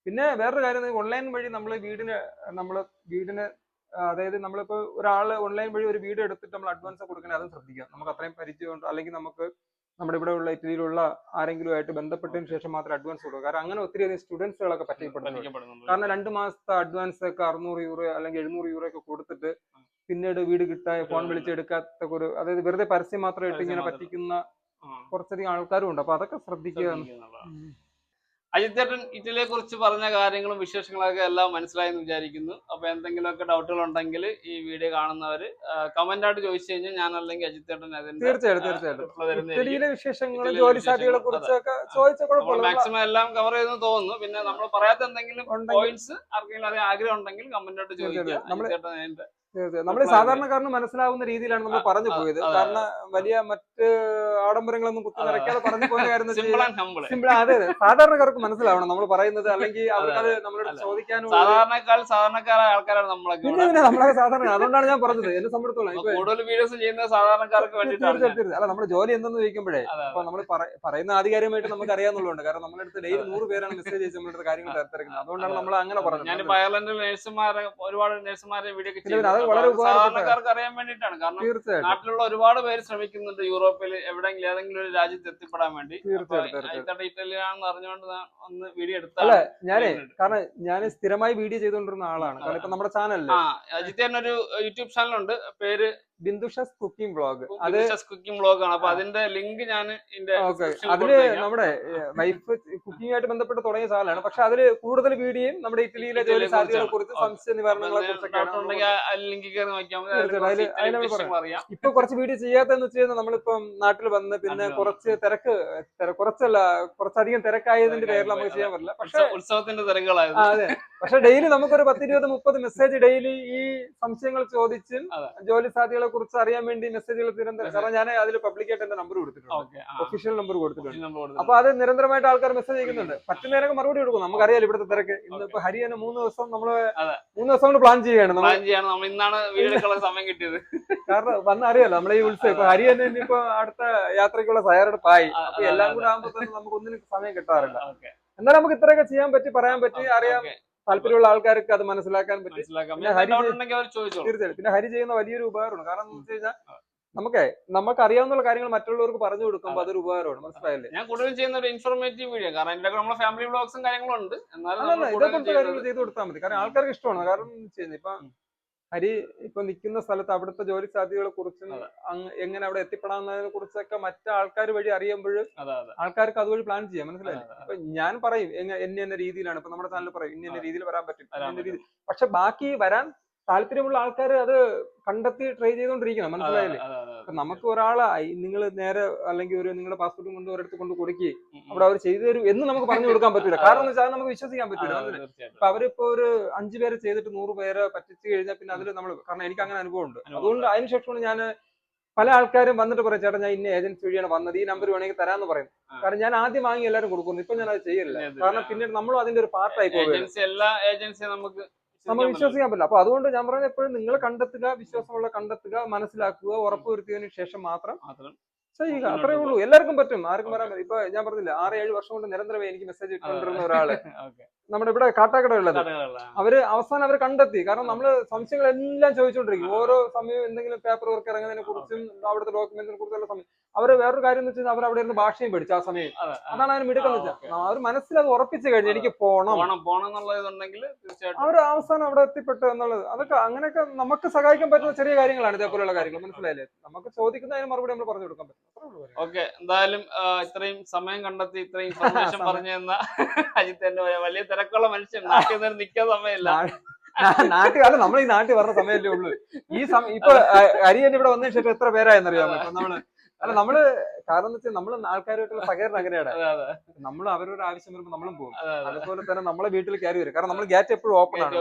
പിന്നെ വേറൊരു കാര്യം ഓൺലൈൻ വഴി നമ്മൾ വീടിന് നമ്മൾ വീടിന് അതായത് നമ്മളിപ്പോ ഒരാൾ ഓൺലൈൻ വഴി ഒരു വീട് എടുത്തിട്ട് നമ്മൾ അഡ്വാൻസ് കൊടുക്കണേ അതും ശ്രദ്ധിക്കാം. നമുക്ക് അത്രയും പരിചയമുണ്ട്. അല്ലെങ്കിൽ നമുക്ക് നമ്മുടെ ഇവിടെ ഉള്ള ഇറ്റലിയിലുള്ള ആരെങ്കിലും ആയിട്ട് ബന്ധപ്പെട്ടതിന് ശേഷം മാത്രം അഡ്വാൻസ് കൊടുക്കുക കാരണം അങ്ങനെ ഒത്തിരി അധികം സ്റ്റുഡൻസുകളൊക്കെ പറ്റിയപ്പെടുന്നു കാരണം രണ്ട് മാസത്തെ അഡ്വാൻസ് ഒക്കെ അറുന്നൂറ് യൂറോ അല്ലെങ്കിൽ എഴുന്നൂറ് യൂറോ ഒക്കെ കൊടുത്തിട്ട് പിന്നീട് വീട് കിട്ടാതെ ഫോൺ വിളിച്ച് എടുക്കാത്ത ഒരു അതായത് വെറുതെ പരസ്യം മാത്രം ഇട്ട് ഇങ്ങനെ പറ്റിക്കുന്ന കുറച്ചധികം ആൾക്കാരും ഉണ്ട്. അപ്പൊ അതൊക്കെ ശ്രദ്ധിക്കുക അജിത് ചേട്ടൻ ഇറ്റലിയെ കുറിച്ച് പറഞ്ഞ കാര്യങ്ങളും വിശേഷങ്ങളൊക്കെ എല്ലാം മനസ്സിലായെന്ന് വിചാരിക്കുന്നു. അപ്പൊ എന്തെങ്കിലുമൊക്കെ ഡൗട്ടുകൾ ഉണ്ടെങ്കിൽ ഈ വീഡിയോ കാണുന്നവര് കമന്റ് ആയിട്ട് ചോദിച്ചു കഴിഞ്ഞാൽ ഞാൻ അല്ലെങ്കിൽ അജിത് ചേട്ടൻ അതിന്റെ തീർച്ചയായിട്ടും. ഇറ്റലിയിലെ ജോലി സാധ്യതകളെ കുറിച്ചൊക്കെ മാക്സിമം എല്ലാം കവർ ചെയ്തെന്ന് തോന്നുന്നു. പിന്നെ നമ്മൾ പറയാത്ത എന്തെങ്കിലും പോയിന്റ്സ് ആർക്കെങ്കിലും അതേ ആഗ്രഹം ഉണ്ടെങ്കിൽ കമന്റ് ആയിട്ട് ചോദിക്കുക. അജിത്തേട്ടൻ ചേട്ടൻ അതിന്റെ നമ്മൾ സാധാരണക്കാരന് മനസ്സിലാവുന്ന രീതിയിലാണ് നമ്മൾ പറഞ്ഞു പോയത്. കാരണം വലിയ മറ്റ് ആഡംബരങ്ങളൊന്നും കുത്തി നിറയ്ക്കാതെ പറഞ്ഞു പോയ കാര്യം സിമ്പിൾ അതെ അതെ. സാധാരണക്കാർക്ക് മനസ്സിലാവണം നമ്മൾ പറയുന്നത് അല്ലെങ്കിൽ അവർക്ക് അത് നമ്മളോട്. ചോദിക്കാനും സാധാരണക്കാരായ ആൾക്കാരാണ് നമ്മളൊക്കെ പിന്നെ ഇവിടെ. പിന്നെ നമ്മളെ സാധാരണ അതുകൊണ്ടാണ് ഞാൻ പറഞ്ഞത്. എന്നെ സംബന്ധിച്ചോളം കൂടുതൽ വീഡിയോസ് ചെയ്യുന്ന സാധാരണക്കാർക്ക് വേണ്ടിയിട്ടാണ്. അല്ല നമ്മുടെ ജോലി എന്തെന്ന് ചോദിക്കുമ്പോഴേ അപ്പൊ നമ്മൾ പറയുന്ന ആധികാരികമായിട്ട് നമുക്ക് അറിയാന്നുള്ളതുകൊണ്ട് കാരണം നമ്മുടെ അടുത്ത് ഡെയിലി നൂറ് പേരാണ് മെസ്സേജ് അയച്ച് നമ്മുടെ കാര്യങ്ങൾ തിരഞ്ഞെടുക്കുന്നത് അതുകൊണ്ടാണ് നമ്മൾ അങ്ങനെ പറഞ്ഞത്. ഞാൻ അയർലൻഡിൽ നഴ്സുമാരെ ഒരുപാട് നഴ്സുമാരെ വീഡിയോ വളരെ സാധാരണക്കാർക്ക് അറിയാൻ വേണ്ടിട്ടാണ് കാരണം നാട്ടിലുള്ള ഒരുപാട് പേര് ശ്രമിക്കുന്നുണ്ട് യൂറോപ്പിൽ എവിടെയെങ്കിലും ഏതെങ്കിലും ഒരു രാജ്യത്ത് എത്തിപ്പെടാൻ വേണ്ടി. ഇറ്റലിയാണെന്ന് അറിഞ്ഞുകൊണ്ട് ഒന്ന് വീഡിയോ എടുത്താൽ ഞാനേ കാരണം ഞാൻ സ്ഥിരമായി വീഡിയോ ചെയ്തുകൊണ്ടിരുന്ന ആളാണ്. കാരണം ഇപ്പൊ നമ്മുടെ അജിത്തേട്ടൻ ഒരു യൂട്യൂബ് ചാനലുണ്ട് പേര് ബിന്ദുഷസ് കുക്കിംഗ് വ്ളോഗ്. അത് കുക്കിംഗ് വ്ളോഗ് ആണ് അപ്പൊ അതിന്റെ ലിങ്ക് ഞാൻ അതിൽ നമ്മുടെ വൈഫ് കുക്കിംഗ് ആയിട്ട് ബന്ധപ്പെട്ട് തുടങ്ങിയ ചാനലാണ് പക്ഷെ അതിൽ കൂടുതൽ വീഡിയോയും നമ്മുടെ ഇറ്റലിയിലെ ജോലി സാധ്യതകളെ. കുറിച്ച്. സംശയ നിവാരണങ്ങളെ കുറിച്ചൊക്കെയാണ് ഇപ്പൊ കുറച്ച് വീഡിയോ ചെയ്യാത്തെന്ന് വെച്ച് കഴിഞ്ഞാൽ നമ്മളിപ്പം നാട്ടിൽ വന്ന് പിന്നെ കുറച്ച് തിരക്ക് കുറച്ചല്ല കുറച്ചധികം തിരക്കായതിന്റെ പേരിൽ നമുക്ക് ചെയ്യാൻ പറ്റില്ല. പക്ഷെ ഉത്സവത്തിന്റെ തിരക്കുകളായിരുന്നു. അതെ. പക്ഷെ ഡെയിലി നമുക്കൊരു പത്തിരുപത് മുപ്പത് മെസ്സേജ് ഡെയിലി ഈ സംശയങ്ങൾ ചോദിച്ചും. ജോലി സാധ്യതകളെ കുറിച്ച് അറിയാൻ വേണ്ടി മെസ്സേജുകൾ നിരന്തരം കാരണം ഞാൻ അതിൽ പബ്ലിക്കായിട്ട് എന്റെ നമ്പർ കൊടുത്തിട്ടുണ്ട്. ഒഫീഷ്യൽ നമ്പർ കൊടുത്തിട്ടുണ്ട്. അപ്പൊ അത് നിരന്തരമായിട്ട് ആൾക്കാർ മെസ്സേജ് അയക്കുന്നുണ്ട്. പറ്റുന്നേരൊക്കെ മറുപടി കൊടുക്കും. നമുക്കറിയാലോ ഇവിടുത്തെ തിരക്ക്. ഇന്നിപ്പോ ഹരിയാന മൂന്ന് ദിവസം നമ്മൾ മൂന്ന് ദിവസം കൊണ്ട് പ്ലാൻ ചെയ്യാണ് ഇന്നാണ് സമയം കിട്ടിയത്. കാരണം വന്ന് അറിയാലോ നമ്മളെ ഈ ഉത്സവം. ഇപ്പൊ ഹരിയാന ഇനിയിപ്പോ അടുത്ത യാത്രയ്ക്കുള്ള തയ്യാറെടുപ്പായി. അപ്പൊ എല്ലാം. കൂടെ ആകുമ്പോ തന്നെ നമുക്ക് ഒന്നിനും സമയം കിട്ടാറില്ല. എന്നാലും നമുക്ക് ഇത്രയൊക്കെ ചെയ്യാൻ പറ്റി പറയാൻ പറ്റി അറിയാം. താല്പര്യമുള്ള ആൾക്കാർക്ക് അത് മനസ്സിലാക്കാൻ പറ്റും. തീർച്ചയായിട്ടും പിന്നെ ഹരി പിന്നെ ചെയ്യുന്ന വലിയൊരു ഉപകാരമാണ്. കാരണം എന്ന് വെച്ച് കഴിഞ്ഞാൽ നമുക്കേ നമുക്ക് അറിയാവുന്ന കാര്യങ്ങൾ മറ്റുള്ളവർക്ക് പറഞ്ഞു കൊടുക്കുമ്പോൾ അതൊരു ഉപകാരമാണ്. മനസ്സിലായില്ലേ? ഞാൻ കൂടുതലും ചെയ്യുന്ന ഒരു ഇൻഫോർമേറ്റീവ് വീഡിയോ കാരണം എന്റെ നമ്മുടെ ഫാമിലി ബ്ലോഗ്സും കാര്യങ്ങളും ഉണ്ട്. എന്നാലും ഇതൊക്കെ കാര്യങ്ങൾ ചെയ്ത് കൊടുത്താൽ മതി. കാരണം ആൾക്കാർക്ക് ഇഷ്ടമാണ്. കാരണം ഇപ്പൊ ഹരി ഇപ്പൊ നിൽക്കുന്ന സ്ഥലത്ത് അവിടുത്തെ ജോലി സാധ്യതകളെ കുറിച്ചും. എങ്ങനെ അവിടെ എത്തിപ്പെടാവുന്നതിനെ കുറിച്ചൊക്കെ മറ്റു ആൾക്കാർ വഴി അറിയുമ്പോൾ ആൾക്കാർക്ക് അതുവഴി പ്ലാൻ ചെയ്യാം മനസ്സിലായി അപ്പൊ ഞാൻ പറയും എന്നെ എന്ന രീതിയിലാണ്. ഇപ്പൊ നമ്മുടെ ചാനൽ പറയും ഇന്ന എന്ന രീതിയിൽ വരാൻ പറ്റും. പക്ഷെ ബാക്കി വരാൻ താല്പര്യമുള്ള ആൾക്കാർ അത് കണ്ടെത്തി ട്രൈ ചെയ്തുകൊണ്ടിരിക്കണം മനസ്സിലായില്ലേ. നമുക്ക് ഒരാളെ നിങ്ങൾ നേരെ അല്ലെങ്കിൽ ഒരു നിങ്ങളുടെ പാസ്പോർട്ടും കൊണ്ട് ഒരിടത്ത് കൊണ്ട് ഉം. അവിടെ അവർ ചെയ്തു തരും എന്ന് നമുക്ക് പറഞ്ഞു കൊടുക്കാൻ പറ്റില്ല കാരണം എന്ന് വെച്ചാൽ നമുക്ക് വിശ്വസിക്കാൻ പറ്റില്ല. ഇപ്പൊ അവരിപ്പോ ഒരു അഞ്ചു പേര് ചെയ്തിട്ട് നൂറ് പേരെ പറ്റിച്ചു കഴിഞ്ഞാൽ പിന്നെ അതിൽ നമ്മൾ കാരണം എനിക്ക് അങ്ങനെ അനുഭവം ഉണ്ട് അതുകൊണ്ട് അതിനുശേഷമാണ് ഞാൻ പല ആൾക്കാരും വന്നിട്ട് പറയും ചേട്ടാ ഞാൻ ഇന്ന ഏജൻസി വഴിയാണ് വന്നത് ഈ നമ്പർ വേണമെങ്കിൽ തരാന്ന് പറയും. കാരണം ഞാൻ ആദ്യം വാങ്ങി എല്ലാവരും കൊടുക്കുന്നു. ഇപ്പൊ ഞാൻ അത് ചെയ്യില്ല കാരണം പിന്നീട് നമ്മളും അതിന്റെ ഒരു പാർട്ടായി പോകും ഏജൻസി എല്ലാ ഏജൻസിയും നമുക്ക് നമുക്ക് വിശ്വസിക്കാൻ പറ്റില്ല അപ്പൊ അതുകൊണ്ട് ഞാൻ പറയുന്നത് എപ്പോഴും നിങ്ങൾ കണ്ടെത്തുക വിശ്വാസമുള്ള കണ്ടെത്തുക മനസ്സിലാക്കുക ഉറപ്പുവരുത്തിയതിനു ശേഷം മാത്രം ചെയ്യുക. അത്രേ ഉള്ളൂ. എല്ലാവർക്കും പറ്റും. ആർക്കും വരാൻ പറ്റും ഇപ്പൊ ഞാൻ പറഞ്ഞില്ല ആറ് ഏഴ് വർഷം കൊണ്ട് നിരന്തരമായി എനിക്ക് മെസ്സേജ് ഇട്ടുകൊണ്ടിരുന്ന ഒരാൾ. [LAUGHS] നമ്മുടെ ഇവിടെ കാട്ടാക്കട ഉള്ളത് അവർ അവസാനം അവർ കണ്ടെത്തി. കാരണം നമ്മൾ സംശയങ്ങൾ എല്ലാം ചോദിച്ചുകൊണ്ടിരിക്കും ഓരോ സമയവും എന്തെങ്കിലും പേപ്പർ വർക്ക് ഇറങ്ങുന്നതിനെ കുറിച്ചും അവിടുത്തെ ഡോക്യുമെന്റിനെ കുറിച്ചുള്ള സമയം. അവർ വേറൊരു കാര്യം എന്ന് വെച്ചാൽ അവർ അവിടെ ഇരുന്ന് ഭാഷയും പഠിച്ചു ആ സമയം. അതാണ് അതിന് മിടുക്കെന്ന് വെച്ചാൽ അവർ മനസ്സിൽ അത് ഉറപ്പിച്ചു കഴിഞ്ഞു എനിക്ക് പോണം. പോണം പോണം എന്നുള്ളത് ഇതുണ്ടെങ്കിൽ തീർച്ചയായിട്ടും. അവർ അവസാനം അവിടെ എത്തിപ്പെട്ടു എന്നുള്ളത്. അതൊക്കെ അങ്ങനെയൊക്കെ നമുക്ക് സഹായിക്കാൻ പറ്റുന്ന ചെറിയ കാര്യങ്ങളാണ് ഇതേപോലെയുള്ള കാര്യങ്ങൾ. മനസ്സിലായില്ലേ? നമുക്ക് ചോദിക്കുന്നതിന് മറുപടി നമ്മൾ പറഞ്ഞു കൊടുക്കാൻ പറ്റും. ഓക്കെ എന്തായാലും ഇത്രയും സമയം കണ്ടെത്തി ഇത്രയും ഇൻഫർമേഷൻ [LAUGHS] പറഞ്ഞു തന്ന അജിത്ത് വലിയ തിരക്കുള്ള മനുഷ്യൻ. നാട്ടിൽ നിന്ന് നിൽക്കാൻ സമയമില്ല. നാട്ടുകാരെ നമ്മൾ ഈ നാട്ടിൽ വരുന്ന സമയമല്ലേ ഉള്ളൂ. ഈ സമയം ഇപ്പൊ അരി അരിയൻ ഇവിടെ വന്നതിന് ശേഷം എത്ര പേരായെന്നറിയാമോ ഇപ്പൊ നമ്മൾ അല്ല നമ്മൾ കാരണം എന്ന് വെച്ചാൽ നമ്മൾ ആൾക്കാരുമായിട്ടുള്ള സഹകരണം അങ്ങനെയാണ്. നമ്മൾ അവരോട് ആവശ്യം വരുമ്പോൾ നമ്മളും പോകും. അതെ അതെ. അതുപോലെ തന്നെ നമ്മളെ വീട്ടിൽ കയറി വരും. കാരണം നമ്മൾ ഗേറ്റ് എപ്പോഴും ഓപ്പൺ ആണ്.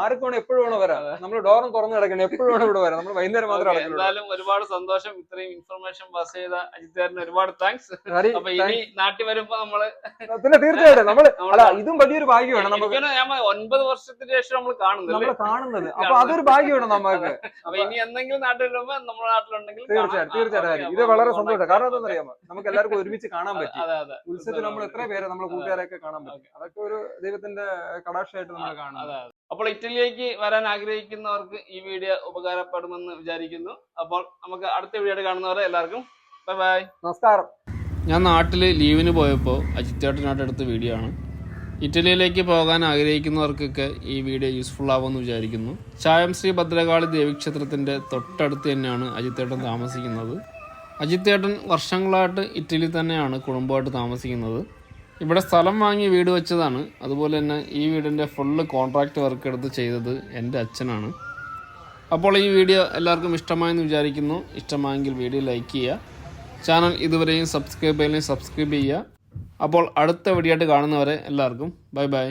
ആർക്കും വേണം എപ്പോഴും വേണോ വരാം. നമ്മൾ ഡോറും തുറന്നു കിടക്കണം എപ്പോഴും വേണം ഇവിടെ വരാം. നമ്മൾ വൈകുന്നേരം മാത്രം എന്തായാലും ഒരുപാട് സന്തോഷം. ഇത്രയും ഇൻഫർമേഷൻ പാസ് ചെയ്ത അജിത്തേറിന് ഒരുപാട് താങ്ക്സ് അപ്പൊ ഇനി നാട്ടിൽ വരുമ്പോ നമ്മൾ പിന്നെ തീർച്ചയായിട്ടും. നമ്മൾ [LAUGHS] ഇതും വലിയൊരു ഭാഗ്യമാണ് നമുക്ക്. ഒൻപത് വർഷത്തിന് ശേഷം നമ്മൾ കാണുന്നത് നമ്മൾ [LAUGHS] കാണുന്നത്. അപ്പൊ അതൊരു ഭാഗ്യമാണ് നമുക്ക് അപ്പൊ ഇനി എന്തെങ്കിലും നാട്ടിൽ വരുമ്പോ നമ്മുടെ നാട്ടിലുണ്ടെങ്കിൽ തീർച്ചയായിട്ടും. തീർച്ചയായിട്ടും. ഇത് വളരെ നമുക്ക് സന്തോഷം കാരണം എന്താണെന്നറിയാമോ നമുക്ക് എല്ലാവർക്കും ഒരുമിച്ച് കാണാൻ പറ്റി. അതെ അതെ. ഉത്സവത്തിൽ നമ്മൾ എത്ര പേരെ നമ്മളെ കൂട്ടുകാരെയൊക്കെ കാണാൻ പറ്റി. അതൊക്കെ ഒരു ദൈവത്തിന്റെ കടാക്ഷമായിട്ട് നമ്മൾ അതെ അതെ. അപ്പോൾ ഇറ്റലിയിലേക്ക് വരാൻ ആഗ്രഹിക്കുന്നവർക്ക് ഈ വീഡിയോ ഉപകാരപ്പെടുമെന്ന് വിചാരിക്കുന്നു. അപ്പോൾ നമുക്ക് അടുത്ത വീഡിയോ കാണുന്നവരെ എല്ലാവർക്കും ബൈ ബൈ. നമസ്കാരം. ഞാൻ നാട്ടിൽ ലീവിന് പോയപ്പോൾ അജിത്തേട്ടനായിട്ട് എടുത്ത വീഡിയോ ആണ്. ഇറ്റലിയിലേക്ക് പോകാൻ ആഗ്രഹിക്കുന്നവർക്കൊക്കെ ഈ വീഡിയോ യൂസ്ഫുൾ ആവുമെന്ന് വിചാരിക്കുന്നു. ചായം ശ്രീ ഭദ്രകാളി ദേവീക്ഷേത്രത്തിന്റെ തൊട്ടടുത്ത് തന്നെയാണ് അജിത്തേട്ടൻ താമസിക്കുന്നത്. അജിത്തേട്ടൻ വർഷങ്ങളായിട്ട് ഇറ്റലി തന്നെയാണ് കുടുംബമായിട്ട് താമസിക്കുന്നത്. ഇവിടെ സ്ഥലം വാങ്ങി വീട് വെച്ചതാണ്. അതുപോലെ തന്നെ ഈ വീടിന്റെ ഫുള്ള് കോൺട്രാക്റ്റ് വർക്ക് എടുത്ത് ചെയ്തത് എന്റെ അച്ഛനാണ്. അപ്പോൾ ഈ വീഡിയോ എല്ലാവർക്കും ഇഷ്ടമായെന്ന് വിചാരിക്കുന്നു. ഇഷ്ടമായെങ്കിൽ വീഡിയോ ലൈക്ക് ചെയ്യുക. ചാനൽ ഇതുവരെയും സബ്സ്ക്രൈബ് ചെയ്യില്ലെങ്കിൽ സബ്സ്ക്രൈബ് ചെയ്യുക. അപ്പോൾ അടുത്ത വീഡിയോ ആയിട്ട് കാണുന്നവരെ എല്ലാവർക്കും ബൈ ബൈ